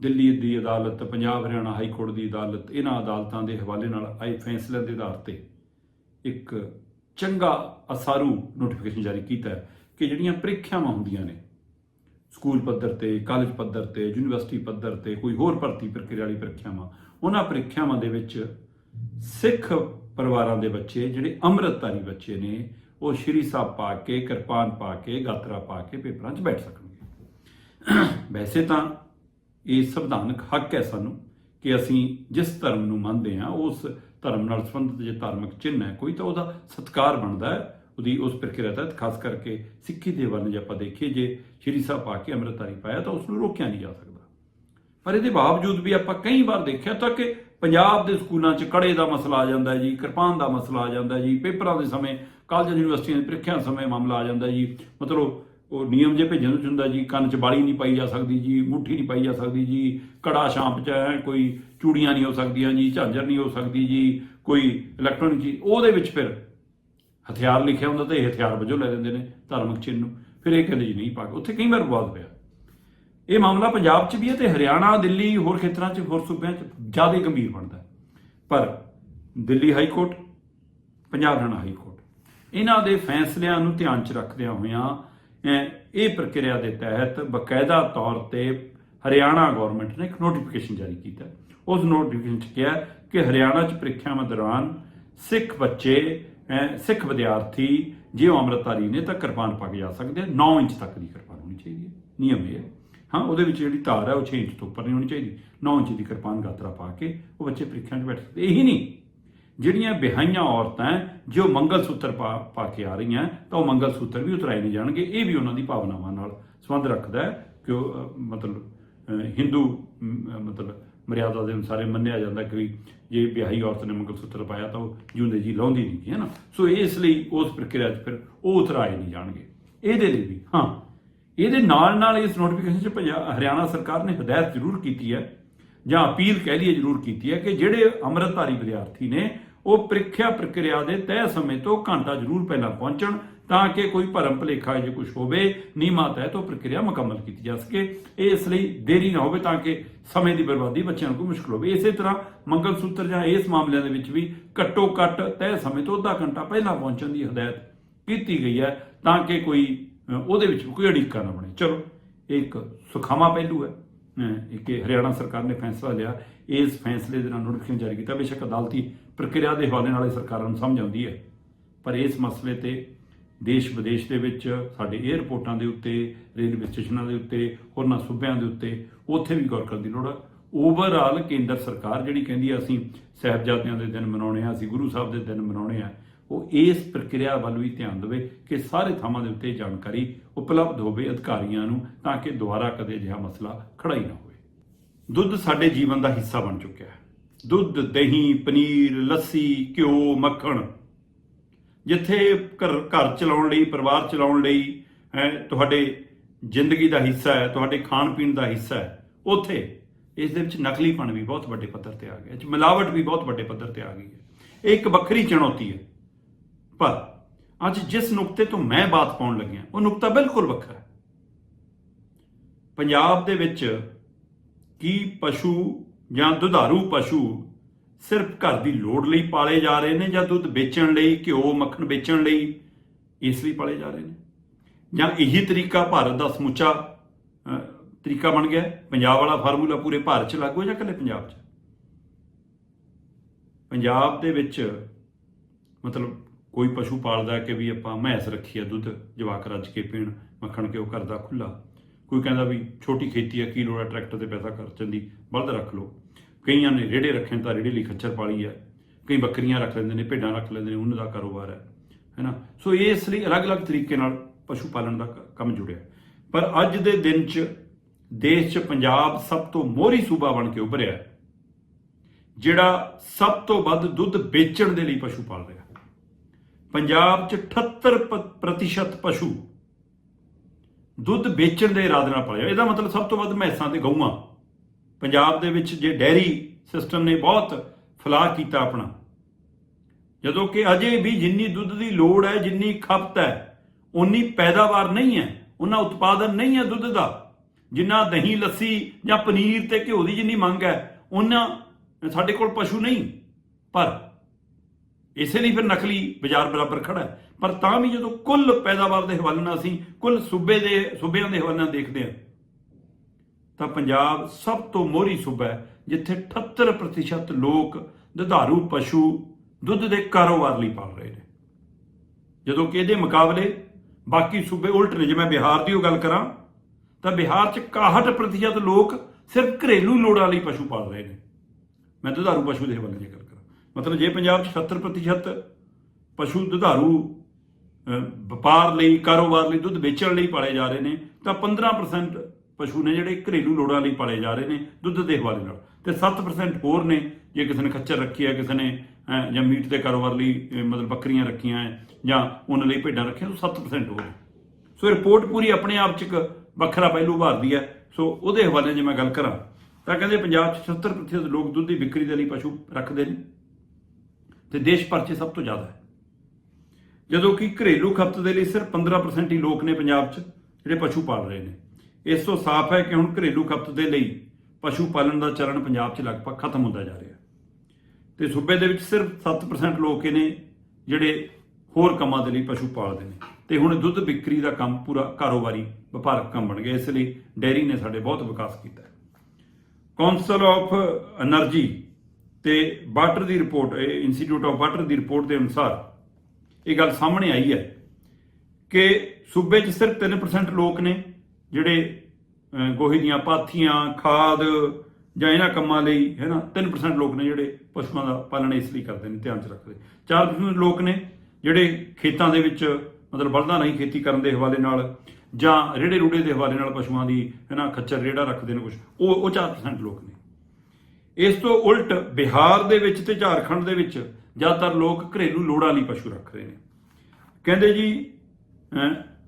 ਦਿੱਲੀ ਦੀ ਅਦਾਲਤ, ਪੰਜਾਬ ਹਰਿਆਣਾ ਹਾਈ ਕੋਰਟ ਦੀ ਅਦਾਲਤ ਇਹਨਾਂ ਅਦਾਲਤਾਂ ਦੇ ਹਵਾਲੇ ਨਾਲ ਆਏ ਫੈਸਲੇ ਦੇ ਆਧਾਰ ਤੇ ਇੱਕ ਚੰਗਾ ਅਸਾਰੂ ਨੋਟੀਫਿਕੇਸ਼ਨ ਜਾਰੀ ਕੀਤਾ ਹੈ ਕਿ ਜਿਹੜੀਆਂ ਪ੍ਰੀਖਿਆਵਾਂ ਹੁੰਦੀਆਂ ਨੇ, ਸਕੂਲ ਪੱਧਰ ਤੇ ਕਾਲਜ ਪੱਧਰ ਤੇ, ਯੂਨੀਵਰਸਿਟੀ ਪੱਧਰ ਤੇ, ਕੋਈ ਹੋਰ ਭਰਤੀ ਪ੍ਰਕਿਰਿਆ ਵਾਲੀ ਪ੍ਰੀਖਿਆਵਾਂ, ਉਹਨਾਂ ਪ੍ਰੀਖਿਆਵਾਂ ਦੇ ਵਿੱਚ ਸਿੱਖ ਪਰਿਵਾਰਾਂ ਦੇ ਬੱਚੇ, ਜਿਹੜੇ ਅੰਮ੍ਰਿਤਧਾਰੀ ਬੱਚੇ ਨੇ, ਉਹ ਸ਼੍ਰੀ ਸਾਹਿਬ ਪਾ ਕੇ, ਕਿਰਪਾਨ ਪਾ ਕੇ, ਗਾਤਰਾ ਪਾ ਕੇ ਪੇਪਰਾਂ 'ਚ ਬੈਠ ਸਕਣਗੇ। ਵੈਸੇ ਤਾਂ ਇਹ ਸੰਵਿਧਾਨਕ ਹੱਕ ਹੈ ਸਾਨੂੰ ਕਿ ਅਸੀਂ ਜਿਸ ਧਰਮ ਨੂੰ ਮੰਨਦੇ ਹਾਂ, ਉਸ ਧਰਮ ਨਾਲ ਸੰਬੰਧਿਤ ਜੇ ਧਾਰਮਿਕ ਚਿੰਨ੍ਹ ਹੈ ਕੋਈ, ਤਾਂ ਉਹਦਾ ਸਤਿਕਾਰ ਬਣਦਾ ਹੈ। ਉਹਦੀ ਉਸ ਪ੍ਰਕਿਰਿਆ ਤਹਿਤ ਖਾਸ ਕਰਕੇ ਸਿੱਖੀ ਦੇ ਵੱਲ ਜੇ ਆਪਾਂ ਦੇਖੀਏ, ਜੇ ਸ਼੍ਰੀ ਸਾਹਿਬ ਪਾ ਕੇ ਅੰਮ੍ਰਿਤਧਾਰੀ ਪਾਇਆ, ਤਾਂ ਉਸ ਨੂੰ ਰੋਕਿਆ ਨਹੀਂ ਜਾ ਸਕਦਾ। ਪਰ ਇਹਦੇ ਬਾਵਜੂਦ ਵੀ ਆਪਾਂ ਕਈ ਵਾਰ ਦੇਖਿਆ ਤਾਂ ਕਿ ਪੰਜਾਬ ਦੇ ਸਕੂਲਾਂ 'ਚ ਕੜੇ ਦਾ ਮਸਲਾ ਆ ਜਾਂਦਾ ਜੀ, ਕਿਰਪਾਨ ਦਾ ਮਸਲਾ ਆ ਜਾਂਦਾ ਜੀ, ਪੇਪਰਾਂ ਦੇ ਸਮੇਂ, ਕਾਲਜ, ਯੂਨੀਵਰਸਿਟੀਆਂ ਦੀ ਪ੍ਰੀਖਿਆ ਸਮੇਂ ਮਾਮਲਾ ਆ ਜਾਂਦਾ ਜੀ। ਮਤਲਬ ਉਹ ਨਿਯਮ ਜੇ ਭੇਜਣ ਨੂੰ ਹੁੰਦਾ ਜੀ, ਕੰਨ 'ਚ ਬਾਲੀ ਨਹੀਂ ਪਾਈ ਜਾ ਸਕਦੀ ਜੀ, ਮੁੱਠੀ ਨਹੀਂ ਪਾਈ ਜਾ ਸਕਦੀ ਜੀ, ਕੜਾ ਸ਼ਾਂਪ 'ਚ ਹੈ ਕੋਈ ਚੂੜੀਆਂ ਨਹੀਂ ਹੋ ਸਕਦੀਆਂ ਜੀ, ਝਾਂਜਰ ਨਹੀਂ ਹੋ ਸਕਦੀ ਜੀ, ਕੋਈ ਇਲੈਕਟ੍ਰੋਨਿਕ ਚੀਜ਼। ਉਹਦੇ ਵਿੱਚ ਫਿਰ ਹਥਿਆਰ ਲਿਖਿਆ ਹੁੰਦਾ ਤਾਂ ਇਹ ਹਥਿਆਰ ਵਜੋਂ ਲੈ ਲੈਂਦੇ ਨੇ ਧਾਰਮਿਕ ਚਿੰਨ੍ਹ ਨੂੰ। ਫਿਰ ਇਹ ਕਹਿੰਦੇ ਜੀ ਨਹੀਂ ਪਾ ਕੇ। ਉੱਥੇ ਕਈ ਵਾਰ ਵਿਵਾਦ ਹੋਇਆ ਇਹ ਮਾਮਲਾ ਪੰਜਾਬ 'ਚ ਵੀ ਹੈ ਤੇ ਹਰਿਆਣਾ, ਦਿੱਲੀ, ਹੋਰ ਖੇਤਰਾਂ 'ਚ, ਹੋਰ ਸੂਬਿਆਂ 'ਚ ਜ਼ਿਆਦਾ ਗੰਭੀਰ ਬਣਦਾ ਪਰ Delhi high court, Punjab Haryana high court, ਇਹਨਾਂ ਦੇ ਫੈਸਲਿਆਂ ਨੂੰ ਧਿਆਨ 'ਚ ਰੱਖਦਿਆਂ ਹੋਇਆਂ ਇਹ ਪ੍ਰਕਿਰਿਆ ਦੇ ਤਹਿਤ ਬਕਾਇਦਾ ਤੌਰ ਤੇ ਹਰਿਆਣਾ ਗਵਰਨਮੈਂਟ ਨੇ ਇੱਕ ਨੋਟੀਫਿਕੇਸ਼ਨ ਜਾਰੀ ਕੀਤਾ। ਉਸ ਨੋਟੀਫਿਕੇਸ਼ਨ 'ਚ ਕਿਹਾ ਕਿ ਹਰਿਆਣਾ 'ਚ ਪ੍ਰੀਖਿਆਵਾਂ ਦੌਰਾਨ ਸਿੱਖ ਬੱਚੇ ਅਹ, ਸਿੱਖ ਵਿਦਿਆਰਥੀ ਜੇ ਉਹ ਅੰਮ੍ਰਿਤਧਾਰੀ ਨੇ ਤਾਂ ਕਿਰਪਾਨ ਪਾ ਕੇ ਜਾ ਸਕਦੇ ਆ। 9 ਇੰਚ ਤੱਕ ਦੀ ਕਿਰਪਾਨ ਹੋਣੀ ਚਾਹੀਦੀ ਹੈ। ਨਿਯਮ ਇਹ ਹੈ। ਹਾਂ ਉਹਦੇ ਵਿੱਚ ਜਿਹੜੀ ਧਾਰ ਹੈ ਉਹ 6 ਇੰਚ ਤੋਂ ਉੱਪਰ ਨਹੀਂ ਹੋਣੀ ਚਾਹੀਦੀ। 9 ਇੰਚ ਦੀ ਕਿਰਪਾਨ ਗਾਤਰਾ ਪਾ ਕੇ ਉਹ ਬੱਚੇ ਪ੍ਰੀਖਿਆ 'ਚ ਬੈਠ ਸਕਦੇ ਇਹੀ ਨਹੀਂ ਜਿਹੜੀਆਂ ਵਿਆਹੀਆਂ ਔਰਤਾਂ ਹੈ, ਜੋ ਮੰਗਲ ਸੂਤਰ ਪਾ ਪਾ ਕੇ ਆ ਰਹੀਆਂ ਤਾਂ ਉਹ ਮੰਗਲ ਸੂਤਰ ਵੀ ਉਤਰਾਏ ਨਹੀਂ ਜਾਣਗੇ। ਇਹ ਵੀ ਉਹਨਾਂ ਦੀ ਭਾਵਨਾਵਾਂ ਨਾਲ ਸੰਬੰਧ ਰੱਖਦਾ ਹੈ ਕਿ ਉਹ ਮਤਲਬ ਹਿੰਦੂ ਮਤਲਬ ਮਰਿਆਦਾ ਦੇ ਅਨੁਸਾਰ ਮੰਨਿਆ ਜਾਂਦਾ ਕਿ ਵੀ ਜੇ ਵਿਆਹੀ ਔਰਤ ਨੇ ਮੰਗਲ ਸੂਤਰ ਪਾਇਆ ਤਾਂ ਉਹ ਜਿਉਂਦੇ ਜੀ ਲਾਉਂਦੀ ਨਹੀਂ ਹੈ ਨਾ? ਸੋ ਇਸ ਲਈ ਉਸ ਪ੍ਰਕਿਰਿਆ 'ਚ ਫਿਰ ਉਹ ਉਤਰਾਏ ਨਹੀਂ ਜਾਣਗੇ। ਇਹਦੇ ਲਈ ਵੀ ਹਾਂ। ਇਹਦੇ ਨਾਲ ਨਾਲ ਇਸ ਨੋਟੀਫਿਕੇਸ਼ਨ 'ਚ ਪੰਜਾਬ ਹਰਿਆਣਾ ਸਰਕਾਰ ਨੇ ਹਦਾਇਤ ਜ਼ਰੂਰ ਕੀਤੀ ਹੈ ਜਾਂ ਅਪੀਲ ਕਹਿ ਲਈਏ ਜ਼ਰੂਰ ਕੀਤੀ ਹੈ ਕਿ ਜਿਹੜੇ ਅੰਮ੍ਰਿਤਧਾਰੀ ਵਿਦਿਆਰਥੀ ਨੇ, ਉਹ ਪ੍ਰੀਖਿਆ ਪ੍ਰਕਿਰਿਆ ਦੇ ਤੈਅ ਸਮੇਂ ਤੋਂ ਘੰਟਾ ਜ਼ਰੂਰ ਪਹਿਲਾਂ ਪਹੁੰਚਣ ਤਾਂ ਕਿ ਕੋਈ ਭਰਮ ਭਲੇਖਾ ਜੇ ਕੁਝ ਹੋਵੇ ਨਿਯਮਾਂ ਤਹਿਤ ਉਹ ਪ੍ਰਕਿਰਿਆ ਮੁਕੰਮਲ ਕੀਤੀ ਜਾ ਸਕੇ। ਇਹ ਇਸ ਲਈ ਦੇਰੀ ਨਾ ਹੋਵੇ ਤਾਂ ਕਿ ਸਮੇਂ ਦੀ ਬਰਬਾਦੀ ਬੱਚਿਆਂ ਨੂੰ ਕੋਈ ਮੁਸ਼ਕਲ ਹੋਵੇ। ਇਸੇ ਤਰ੍ਹਾਂ ਮੰਗਲ ਸੂਤਰ ਜਾਂ ਇਸ ਮਾਮਲਿਆਂ ਦੇ ਵਿੱਚ ਵੀ ਘੱਟੋ ਘੱਟ ਤੈਅ ਸਮੇਂ ਤੋਂ ਅੱਧਾ ਘੰਟਾ ਪਹਿਲਾਂ ਪਹੁੰਚਣ ਦੀ ਹਦਾਇਤ ਕੀਤੀ ਗਈ ਹੈ ਤਾਂ ਕਿ ਕੋਈ ਉਹਦੇ ਵਿੱਚ ਕੋਈ ਅੜਿੱਕਾ ਨਾ ਬਣੇ। ਚਲੋ, ਇਹ ਇੱਕ ਸੁਖਾਵਾਂ ਪਹਿਲੂ ਹੈ। ਕਿ ਹਰਿਆਣਾ ਸਰਕਾਰ ਨੇ ਫੈਸਲਾ ਲਿਆ, ਇਸ ਫੈਸਲੇ ਦੇ ਨਾਲ ਨੋਟੀਫਿਕੇਸ਼ਨ ਜਾਰੀ ਕੀਤਾ, ਬੇਸ਼ੱਕ ਅਦਾਲਤੀ ਪ੍ਰਕਿਰਿਆ ਦੇ ਹਵਾਲੇ ਨਾਲ ਇਹ ਸਰਕਾਰਾਂ ਨੂੰ ਸਮਝ ਆਉਂਦੀ ਹੈ। ਪਰ ਇਸ ਮਸਲੇ ਤੇ ਦੇਸ਼ ਵਿਦੇਸ਼ ਦੇ ਵਿੱਚ ਸਾਡੇ 에ਅਰਪੋਰਟਾਂ ਦੇ ਉੱਤੇ, ਰੇਲਵੇ ਸਟੇਸ਼ਨਾਂ ਦੇ ਉੱਤੇ, ਹੋਰਨਾਂ ਸੂਬਿਆਂ ਦੇ ਉੱਤੇ ਉੱਥੇ ਵੀ ਗੌਰ ਕਰਨ ਦੀ ਲੋੜ ਹੈ ਓਵਰਆਲ ਕੇਂਦਰ ਸਰਕਾਰ ਜਿਹੜੀ ਕਹਿੰਦੀ ਆ, ਅਸੀਂ ਸਾਹਿਬਜ਼ਾਦਿਆਂ ਦੇ ਦਿਨ ਮਨਾਉਣੇ ਆ, ਅਸੀਂ ਗੁਰੂ ਸਾਹਿਬ ਦੇ ਦਿਨ ਮਨਾਉਣੇ ਆ ਉਹ ਇਸ ਪ੍ਰਕਿਰਿਆ ਵੱਲ ਵੀ ਧਿਆਨ ਦੇਵੇ ਕਿ ਸਾਰੇ ਥਾਵਾਂ ਦੇ ਉੱਤੇ ਜਾਣਕਾਰੀ ਉਪਲਬਧ ਹੋਵੇ ਅਧਿਕਾਰੀਆਂ ਨੂੰ, ਤਾਂ ਕਿ ਦੁਬਾਰਾ ਕਦੇ ਅਜਿਹਾ ਮਸਲਾ ਖੜਾ ਹੀ ਨਾ ਹੋਵੇ। ਦੁੱਧ ਸਾਡੇ ਜੀਵਨ ਦਾ ਹਿੱਸਾ ਬਣ ਚੁੱਕਿਆ ਹੈ। ਦੁੱਧ, ਦਹੀਂ, ਪਨੀਰ, ਲੱਸੀ, ਘਿਓ, ਮੱਖਣ, ਜਿੱਥੇ ਘਰ ਘਰ ਚਲਾਉਣ ਲਈ, ਪਰਿਵਾਰ ਚਲਾਉਣ ਲਈ, ਹੈ, ਤੁਹਾਡੇ ਜ਼ਿੰਦਗੀ ਦਾ ਹਿੱਸਾ ਹੈ, ਤੁਹਾਡੇ ਖਾਣ ਪੀਣ ਦਾ ਹਿੱਸਾ ਹੈ, ਉੱਥੇ ਇਸ ਦੇ ਵਿੱਚ ਨਕਲੀਪਣ ਵੀ ਬਹੁਤ ਵੱਡੇ ਪੱਧਰ ਤੇ ਆ ਗਿਆ। ਮਿਲਾਵਟ ਵੀ ਬਹੁਤ ਵੱਡੇ ਪੱਧਰ ਤੇ ਆ ਗਈ ਹੈ। ਇਹ ਇੱਕ ਵੱਖਰੀ ਚੁਣੌਤੀ ਹੈ। ਪਰ ਅੱਜ ਜਿਸ ਨੁਕਤੇ ਤੋਂ ਮੈਂ ਬਾਤ ਪਾਉਣ ਲੱਗਿਆ, ਉਹ ਨੁਕਤਾ ਬਿਲਕੁਲ ਵੱਖਰਾ ਹੈ। ਪੰਜਾਬ ਦੇ ਵਿੱਚ ਕੀ ਪਸ਼ੂ ਜਾਂ ਦੁਧਾਰੂ ਪਸ਼ੂ ਸਿਰਫ ਘਰ ਦੀ ਲੋੜ ਲਈ ਪਾਲੇ ਜਾ ਰਹੇ ਨੇ ਜਾਂ ਦੁੱਧ ਵੇਚਣ ਲਈ, ਘਿਓ, ਮੱਖਣ ਵੇਚਣ ਲਈ ਇਸ ਲਈ ਪਾਲੇ ਜਾ ਰਹੇ ਨੇ? ਜਾਂ ਇਹੀ ਤਰੀਕਾ ਭਾਰਤ ਦਾ ਸਮੁੱਚਾ ਤਰੀਕਾ ਬਣ ਗਿਆ ਪੰਜਾਬ ਵਾਲਾ ਫਾਰਮੂਲਾ ਪੂਰੇ ਭਾਰਤ 'ਚ ਲਾਗੂ ਹੈ ਜਾਂ ਇਕੱਲੇ ਪੰਜਾਬ 'ਚ? ਪੰਜਾਬ ਦੇ ਵਿੱਚ ਮਤਲਬ ਕੋਈ ਪਸ਼ੂ ਪਾਲਦਾ ਕਿ ਵੀ ਆਪਾਂ ਮੈਂਸ ਰੱਖੀ ਆ ਦੁੱਧ, ਜਵਾਕ ਰੱਜ ਕੇ ਪੀਣ, ਮੱਖਣ ਘਿਓ ਘਰ ਦਾ ਖੁੱਲਾ ਕੋਈ ਕਹਿੰਦਾ ਵੀ ਛੋਟੀ ਖੇਤੀ ਆ, ਕੀ ਲੋੜ ਹੈ ਟਰੈਕਟਰ ਤੇ ਪੈਸਾ ਖਰਚਣ ਦੀ? ਬਲਦ ਰੱਖ ਲਓ। ਕਈਆਂ ਨੇ ਰੇੜੇ ਰੱਖੇ ਤਾਂ ਰੇੜੇ ਲਈ ਖੱਚਰ ਪਾਲੀ ਹੈ ਕਈ ਬੱਕਰੀਆਂ ਰੱਖ ਲੈਂਦੇ ਨੇ, ਭੇਡਾਂ ਰੱਖ ਲੈਂਦੇ ਨੇ ਉਹਨਾਂ ਦਾ ਕਾਰੋਬਾਰ ਹੈ। ਹੈਨਾ ਸੋ ਇਸ ਲਈ ਅਲੱਗ-ਅਲੱਗ ਤਰੀਕੇ ਨਾਲ ਪਸ਼ੂ ਪਾਲਣ ਦਾ ਕ- ਕੰਮ ਜੁੜਿਆ। ਪਰ ਅੱਜ ਦੇ ਦਿਨ 'ਚ ਦੇਸ਼ 'ਚ ਪੰਜਾਬ ਸਭ ਤੋਂ ਮੋਹਰੀ ਸੂਬਾ ਬਣ ਕੇ ਉੱਭਰਿਆ। ਜਿਹੜਾ ਸਭ ਤੋਂ ਵੱਧ ਦੁੱਧ ਵੇਚਣ ਦੇ ਲਈ ਪਸ਼ੂ ਪਾਲ ਰਿਹਾ ਪੰਜਾਬ 'ਚ 78% ਪ- ਪ੍ਰਤੀਸ਼ਤ ਪਸ਼ੂ। ਦੁੱਧ ਵੇਚਣ ਦੇ ਇਰਾਦੇ ਨਾਲ ਪਲੇ ਇਹਦਾ ਮਤਲਬ ਸਭ ਤੋਂ ਵੱਧ ਮੈਸਾਂ ਤੇ ਗਊਆਂ। ਪੰਜਾਬ ਦੇ ਵਿੱਚ ਜੇ ਡੈਰੀ ਸਿਸਟਮ ਨੇ ਬਹੁਤ ਫਲਾਹ ਕੀਤਾ ਆਪਣਾ। ਜਦੋਂ ਕਿ ਅਜੇ ਵੀ ਜਿੰਨੀ ਦੁੱਧ ਦੀ ਲੋੜ ਹੈ, ਜਿੰਨੀ ਖਪਤ ਹੈ ਉਨੀ ਪੈਦਾਵਾਰ ਨਹੀਂ ਹੈ ਉਹਨਾਂ ਉਤਪਾਦਨ ਨਹੀਂ ਹੈ ਦੁੱਧ ਦਾ। ਜਿੰਨਾ ਦਹੀਂ, ਲੱਸੀ ਜਾਂ ਪਨੀਰ ਤੇ ਘਿਓ ਦੀ ਜਿੰਨੀ ਮੰਗ ਹੈ ਉਹਨਾਂ ਸਾਡੇ ਕੋਲ ਪਸ਼ੂ ਨਹੀਂ। ਪਰ ਇਸੇ ਲਈ ਫਿਰ ਨਕਲੀ ਬਾਜ਼ਾਰ ਬਰਾਬਰ ਖੜਾ ਹੈ। ਪਰ ਤਾਂ ਵੀ ਜਦੋਂ ਕੁੱਲ ਪੈਦਾਵਾਰ ਦੇ ਹਵਾਲੇ ਨਾਲ ਅਸੀਂ ਕੁੱਲ ਸੂਬੇ ਦੇ, ਸੂਬਿਆਂ ਦੇ ਹਵਾਲੇ ਨਾਲ ਦੇਖਦੇ ਹਾਂ, ਤਾਂ ਪੰਜਾਬ ਸਭ ਤੋਂ ਮੋਹਰੀ ਸੂਬਾ ਹੈ, ਜਿੱਥੇ 78% ਲੋਕ ਦੁਧਾਰੂ ਪਸ਼ੂ ਦੁੱਧ ਦੇ ਕਾਰੋਬਾਰ ਲਈ ਪਾਲ ਰਹੇ ਨੇ। ਜਦੋਂ ਕਿ ਇਹਦੇ ਮੁਕਾਬਲੇ ਬਾਕੀ ਸੂਬੇ ਉਲਟ ਨੇ, ਜੇ ਮੈਂ ਬਿਹਾਰ ਦੀ ਉਹ ਗੱਲ ਕਰਾਂ, ਤਾਂ ਬਿਹਾਰ 'ਚ 61% ਲੋਕ ਸਿਰਫ ਘਰੇਲੂ ਲੋੜਾਂ ਲਈ ਪਸ਼ੂ ਪਾਲ ਰਹੇ ਨੇ। ਮੈਂ ਦੁਧਾਰੂ ਪਸ਼ੂ ਦੇ ਹਵਾਲੇ ਦੀ ਕਰਾਂ। ਮਤਲਬ ਜੇ ਪੰਜਾਬ 'ਚ 70% ਪਸ਼ੂ ਦੁਧਾਰੂ ਵਪਾਰ ਲਈ, ਕਾਰੋਬਾਰ ਲਈ ਦੁੱਧ ਵੇਚਣ ਲਈ ਪਾਲੇ ਜਾ ਰਹੇ ਨੇ, ਤਾਂ 15% ਪਸ਼ੂ ਨੇ ਜਿਹੜੇ ਘਰੇਲੂ ਲੋੜਾਂ ਲਈ ਪਾਲੇ ਜਾ ਰਹੇ ਨੇ ਦੁੱਧ ਦੇ ਹਵਾਲੇ ਨਾਲ। ਤੇ 7% ਹੋਰ ਨੇ, ਜੇ ਕਿਸੇ ਨੇ ਖੱਚਰ ਰੱਖੀ ਹੈ, ਕਿਸੇ ਨੇ ਜਾਂ ਮੀਟ ਦੇ ਕਾਰੋਬਾਰ ਲਈ ਮਤਲਬ ਬੱਕਰੀਆਂ ਰੱਖੀਆਂ ਜਾਂ ਉਹਨਾਂ ਲਈ ਭੇਡਾਂ ਰੱਖੀਆਂ, ਤਾਂ 7% ਹੋਰ ਨੇ। ਸੋ ਇਹ ਰਿਪੋਰਟ ਪੂਰੀ ਆਪਣੇ ਆਪ 'ਚ ਇੱਕ ਵੱਖਰਾ ਪਹਿਲੂ ਉਭਾਰਦੀ ਹੈ। ਸੋ ਉਹਦੇ ਹਵਾਲੇ ਜੇ ਮੈਂ ਗੱਲ ਕਰਾਂ, ਤਾਂ ਕਹਿੰਦੇ ਪੰਜਾਬ 'ਚ 70% ਲੋਕ ਦੁੱਧ ਦੀ ਵਿਕਰੀ ਦੇ ਲਈ ਪਸ਼ੂ ਰੱਖਦੇ ਨੇ। ਤੇ ਦੇਸ਼ ਭਰ 'ਚ ਸਭ ਤੋਂ ਜ਼ਿਆਦਾ ਹੈ। ਜਦੋਂ ਕਿ ਘਰੇਲੂ ਖਪਤ ਦੇ ਲਈ ਸਿਰਫ 15% ਹੀ ਲੋਕ ਨੇ ਪੰਜਾਬ 'ਚ ਜਿਹੜੇ ਪਸ਼ੂ ਪਾਲ ਰਹੇ ਨੇ। ਇਸ ਤੋਂ ਸਾਫ਼ ਹੈ ਕਿ ਹੁਣ ਘਰੇਲੂ ਖਪਤ ਦੇ ਲਈ ਪਸ਼ੂ ਪਾਲਣ ਦਾ ਚਰਨ ਪੰਜਾਬ 'ਚ ਲਗਭਗ ਖਤਮ ਹੁੰਦਾ ਜਾ ਰਿਹਾ ਤੇ ਸੂਬੇ ਦੇ ਵਿੱਚ ਸਿਰਫ 7% ਲੋਕ ਨੇ ਜਿਹੜੇ ਹੋਰ ਕੰਮਾਂ ਦੇ ਲਈ ਪਸ਼ੂ ਪਾਲਦੇ ਨੇ। ਤੇ ਹੁਣ ਦੁੱਧ ਵਿਕਰੀ ਦਾ ਕੰਮ ਪੂਰਾ ਕਾਰੋਬਾਰੀ ਵਪਾਰਕ ਕੰਮ ਬਣ ਗਿਆ। ਇਸ ਲਈ ਡੈਰੀ ਨੇ ਸਾਡੇ ਬਹੁਤ ਵਿਕਾਸ ਕੀਤਾ ਕੌਂਸਲ ਆਫ ਐਨਰਜੀ ਤੇ ਵਾਟਰ ਦੀ ਰਿਪੋਰਟ, ਇਹ ਇੰਸਟੀਚਿਊਟ ਆਫ ਵਾਟਰ ਦੀ ਰਿਪੋਰਟ ਦੇ ਅਨੁਸਾਰ ਇਹ ਗੱਲ ਸਾਹਮਣੇ ਆਈ ਹੈ ਕਿ ਸੂਬੇ 'ਚ ਸਿਰਫ 3% ਲੋਕ ਨੇ ਜਿਹੜੇ ਗੋਹੇ ਦੀਆਂ ਪਾਥੀਆਂ, ਖਾਦ ਜਾਂ ਇਹਨਾਂ ਕੰਮਾਂ ਲਈ, ਹੈ ਨਾ 3% ਲੋਕ ਨੇ ਜਿਹੜੇ ਪਸ਼ੂਆਂ ਦਾ ਪਾਲਣ ਇਸ ਲਈ ਕਰਦੇ ਨੇ, ਧਿਆਨ 'ਚ ਰੱਖਦੇ। 4% ਲੋਕ ਨੇ ਜਿਹੜੇ ਖੇਤਾਂ ਦੇ ਵਿੱਚ, ਮਤਲਬ ਬਲਦਾਂ ਨਹੀਂ ਖੇਤੀ ਕਰਨ ਦੇ ਹਵਾਲੇ ਨਾਲ ਜਾਂ ਰੇੜੇ ਰੂੜੇ ਦੇ ਹਵਾਲੇ ਨਾਲ ਪਸ਼ੂਆਂ ਦੀ, ਹੈ ਨਾ, ਖੱਚਰ ਰੇੜਾ ਰੱਖਦੇ ਨੇ ਕੁਝ ਉਹ ਉਹ 4% ਲੋਕ ਨੇ। ਇਸ ਤੋਂ ਉਲਟ ਬਿਹਾਰ ਦੇ ਵਿੱਚ ਤੇ ਝਾਰਖੰਡ ਦੇ ਵਿੱਚ ਜ਼ਿਆਦਾਤਰ ਲੋਕ ਘਰੇਲੂ ਲੋੜਾਂ ਲਈ ਪਸ਼ੂ ਰੱਖ ਰਹੇ ਨੇ। ਕਹਿੰਦੇ ਜੀ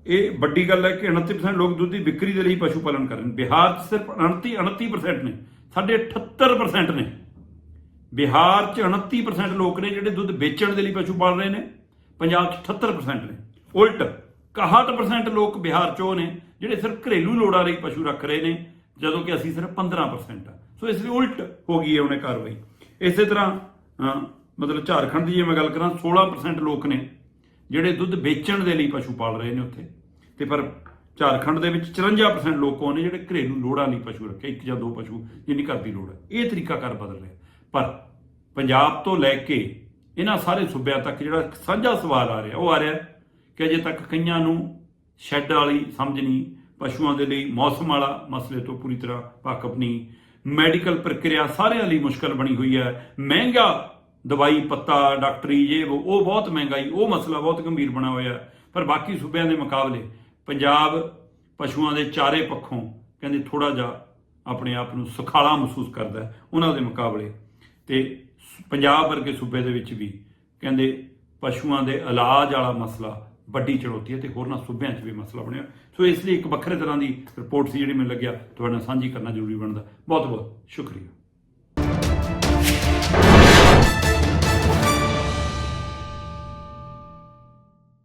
ਇਹ ਵੱਡੀ ਗੱਲ ਹੈ ਕਿ 29% ਲੋਕ ਦੁੱਧ ਦੀ ਵਿਕਰੀ ਦੇ ਲਈ ਪਸ਼ੂ ਪਾਲਣ ਕਰ ਰਹੇ ਨੇ। ਬਿਹਾਰ 'ਚ ਸਿਰਫ 29 29% ਨੇ, ਸਾਡੇ 78% ਨੇ। ਬਿਹਾਰ 'ਚ 29% ਲੋਕ ਨੇ ਜਿਹੜੇ ਦੁੱਧ ਵੇਚਣ ਦੇ ਲਈ ਪਸ਼ੂ ਪਾਲ ਰਹੇ ਨੇ। ਪੰਜਾਬ 'ਚ 78% ਨੇ। ਉਲਟ 61% ਲੋਕ ਬਿਹਾਰ 'ਚ ਉਹ ਨੇ ਜਿਹੜੇ ਸਿਰਫ ਘਰੇਲੂ ਲੋੜਾਂ ਲਈ ਪਸ਼ੂ ਰੱਖ ਰਹੇ ਨੇ, ਜਦੋਂ ਕਿ ਅਸੀਂ ਸਿਰਫ 15% ਆ। ਸੋ ਇਸ ਲਈ ਉਲਟ ਹੋ ਗਈ ਹੈ ਉਹਨੇ ਕਾਰਵਾਈ। ਇਸੇ ਤਰ੍ਹਾਂ ਮਤਲਬ ਝਾਰਖੰਡ ਦੀ ਜੇ ਮੈਂ ਗੱਲ ਕਰਾਂ 16% ਲੋਕ ਨੇ ਜਿਹੜੇ ਦੁੱਧ ਵੇਚਣ ਦੇ ਲਈ ਪਸ਼ੂ ਪਾਲ ਰਹੇ ਨੇ ਉੱਥੇ। ਤੇ ਪਰ ਝਾਰਖੰਡ ਦੇ ਵਿੱਚ 54% ਲੋਕ ਉਹ ਨੇ ਜਿਹੜੇ ਘਰੇਲੂ ਲੋੜਾਂ ਲਈ ਪਸ਼ੂ ਰੱਖੇ, ਇੱਕ ਜਾਂ ਦੋ ਪਸ਼ੂ, ਜਿੰਨੀ ਘਰ ਦੀ ਲੋੜ ਹੈ। ਇਹ ਤਰੀਕਾ ਕਰ ਬਦਲ ਰਿਹਾ। ਪਰ ਪੰਜਾਬ ਤੋਂ ਲੈ ਕੇ ਇਹਨਾਂ ਸਾਰੇ ਸੂਬਿਆਂ ਤੱਕ ਜਿਹੜਾ ਸਾਂਝਾ ਸਵਾਲ ਆ ਰਿਹਾ, ਉਹ ਆ ਰਿਹਾ ਕਿ ਅਜੇ ਤੱਕ ਕਈਆਂ ਨੂੰ ਸ਼ੈੱਡ ਵਾਲੀ ਸਮਝ ਨਹੀਂ, ਪਸ਼ੂਆਂ ਦੇ ਲਈ ਮੌਸਮ ਵਾਲਾ ਮਸਲੇ ਤੋਂ ਪੂਰੀ ਤਰ੍ਹਾਂ ਵਾਕਫ ਨਹੀਂ। ਮੈਡੀਕਲ ਪ੍ਰਕਿਰਿਆ ਸਾਰਿਆਂ ਲਈ ਮੁਸ਼ਕਲ ਬਣੀ ਹੋਈ ਹੈ। ਮਹਿੰਗਾ ਦਵਾਈ ਪੱਤਾ ਡਾਕਟਰੀ ਇਹ ਵੋ, ਉਹ ਬਹੁਤ ਮਹਿੰਗਾਈ ਉਹ ਮਸਲਾ ਬਹੁਤ ਗੰਭੀਰ ਬਣਾ ਹੋਇਆ ਪਰ ਬਾਕੀ ਸੂਬਿਆਂ ਦੇ ਮੁਕਾਬਲੇ ਪੰਜਾਬ ਪਸ਼ੂਆਂ ਦੇ ਚਾਰੇ ਪੱਖੋਂ ਕਹਿੰਦੇ ਥੋੜਾ ਜਿਹਾ ਆਪਣੇ ਆਪ ਨੂੰ ਸੁਖਾਲਾ ਮਹਿਸੂਸ ਕਰਦਾ ਉਹਨਾਂ ਦੇ ਮੁਕਾਬਲੇ। ਤੇ ਪੰਜਾਬ ਵਰਗੇ ਸੂਬੇ ਦੇ ਵਿੱਚ ਵੀ ਕਹਿੰਦੇ ਪਸ਼ੂਆਂ ਦੇ ਇਲਾਜ ਵਾਲਾ ਮਸਲਾ ਵੱਡੀ ਚੁਣੌਤੀ ਹੈ ਤੇ ਹੋਰਨਾਂ ਸੂਬਿਆਂ 'ਚ ਵੀ ਮਸਲਾ ਬਣਿਆ। ਸੋ ਇਸ ਲਈ ਇੱਕ ਵੱਖਰੇ ਤਰ੍ਹਾਂ ਦੀ ਰਿਪੋਰਟ ਸੀ ਜਿਹੜੀ ਮੈਨੂੰ ਲੱਗਿਆ ਤੁਹਾਡੇ ਨਾਲ ਸਾਂਝੀ ਕਰਨਾ ਜ਼ਰੂਰੀ ਬਣਦਾ। ਬਹੁਤ ਬਹੁਤ ਸ਼ੁਕਰੀਆ।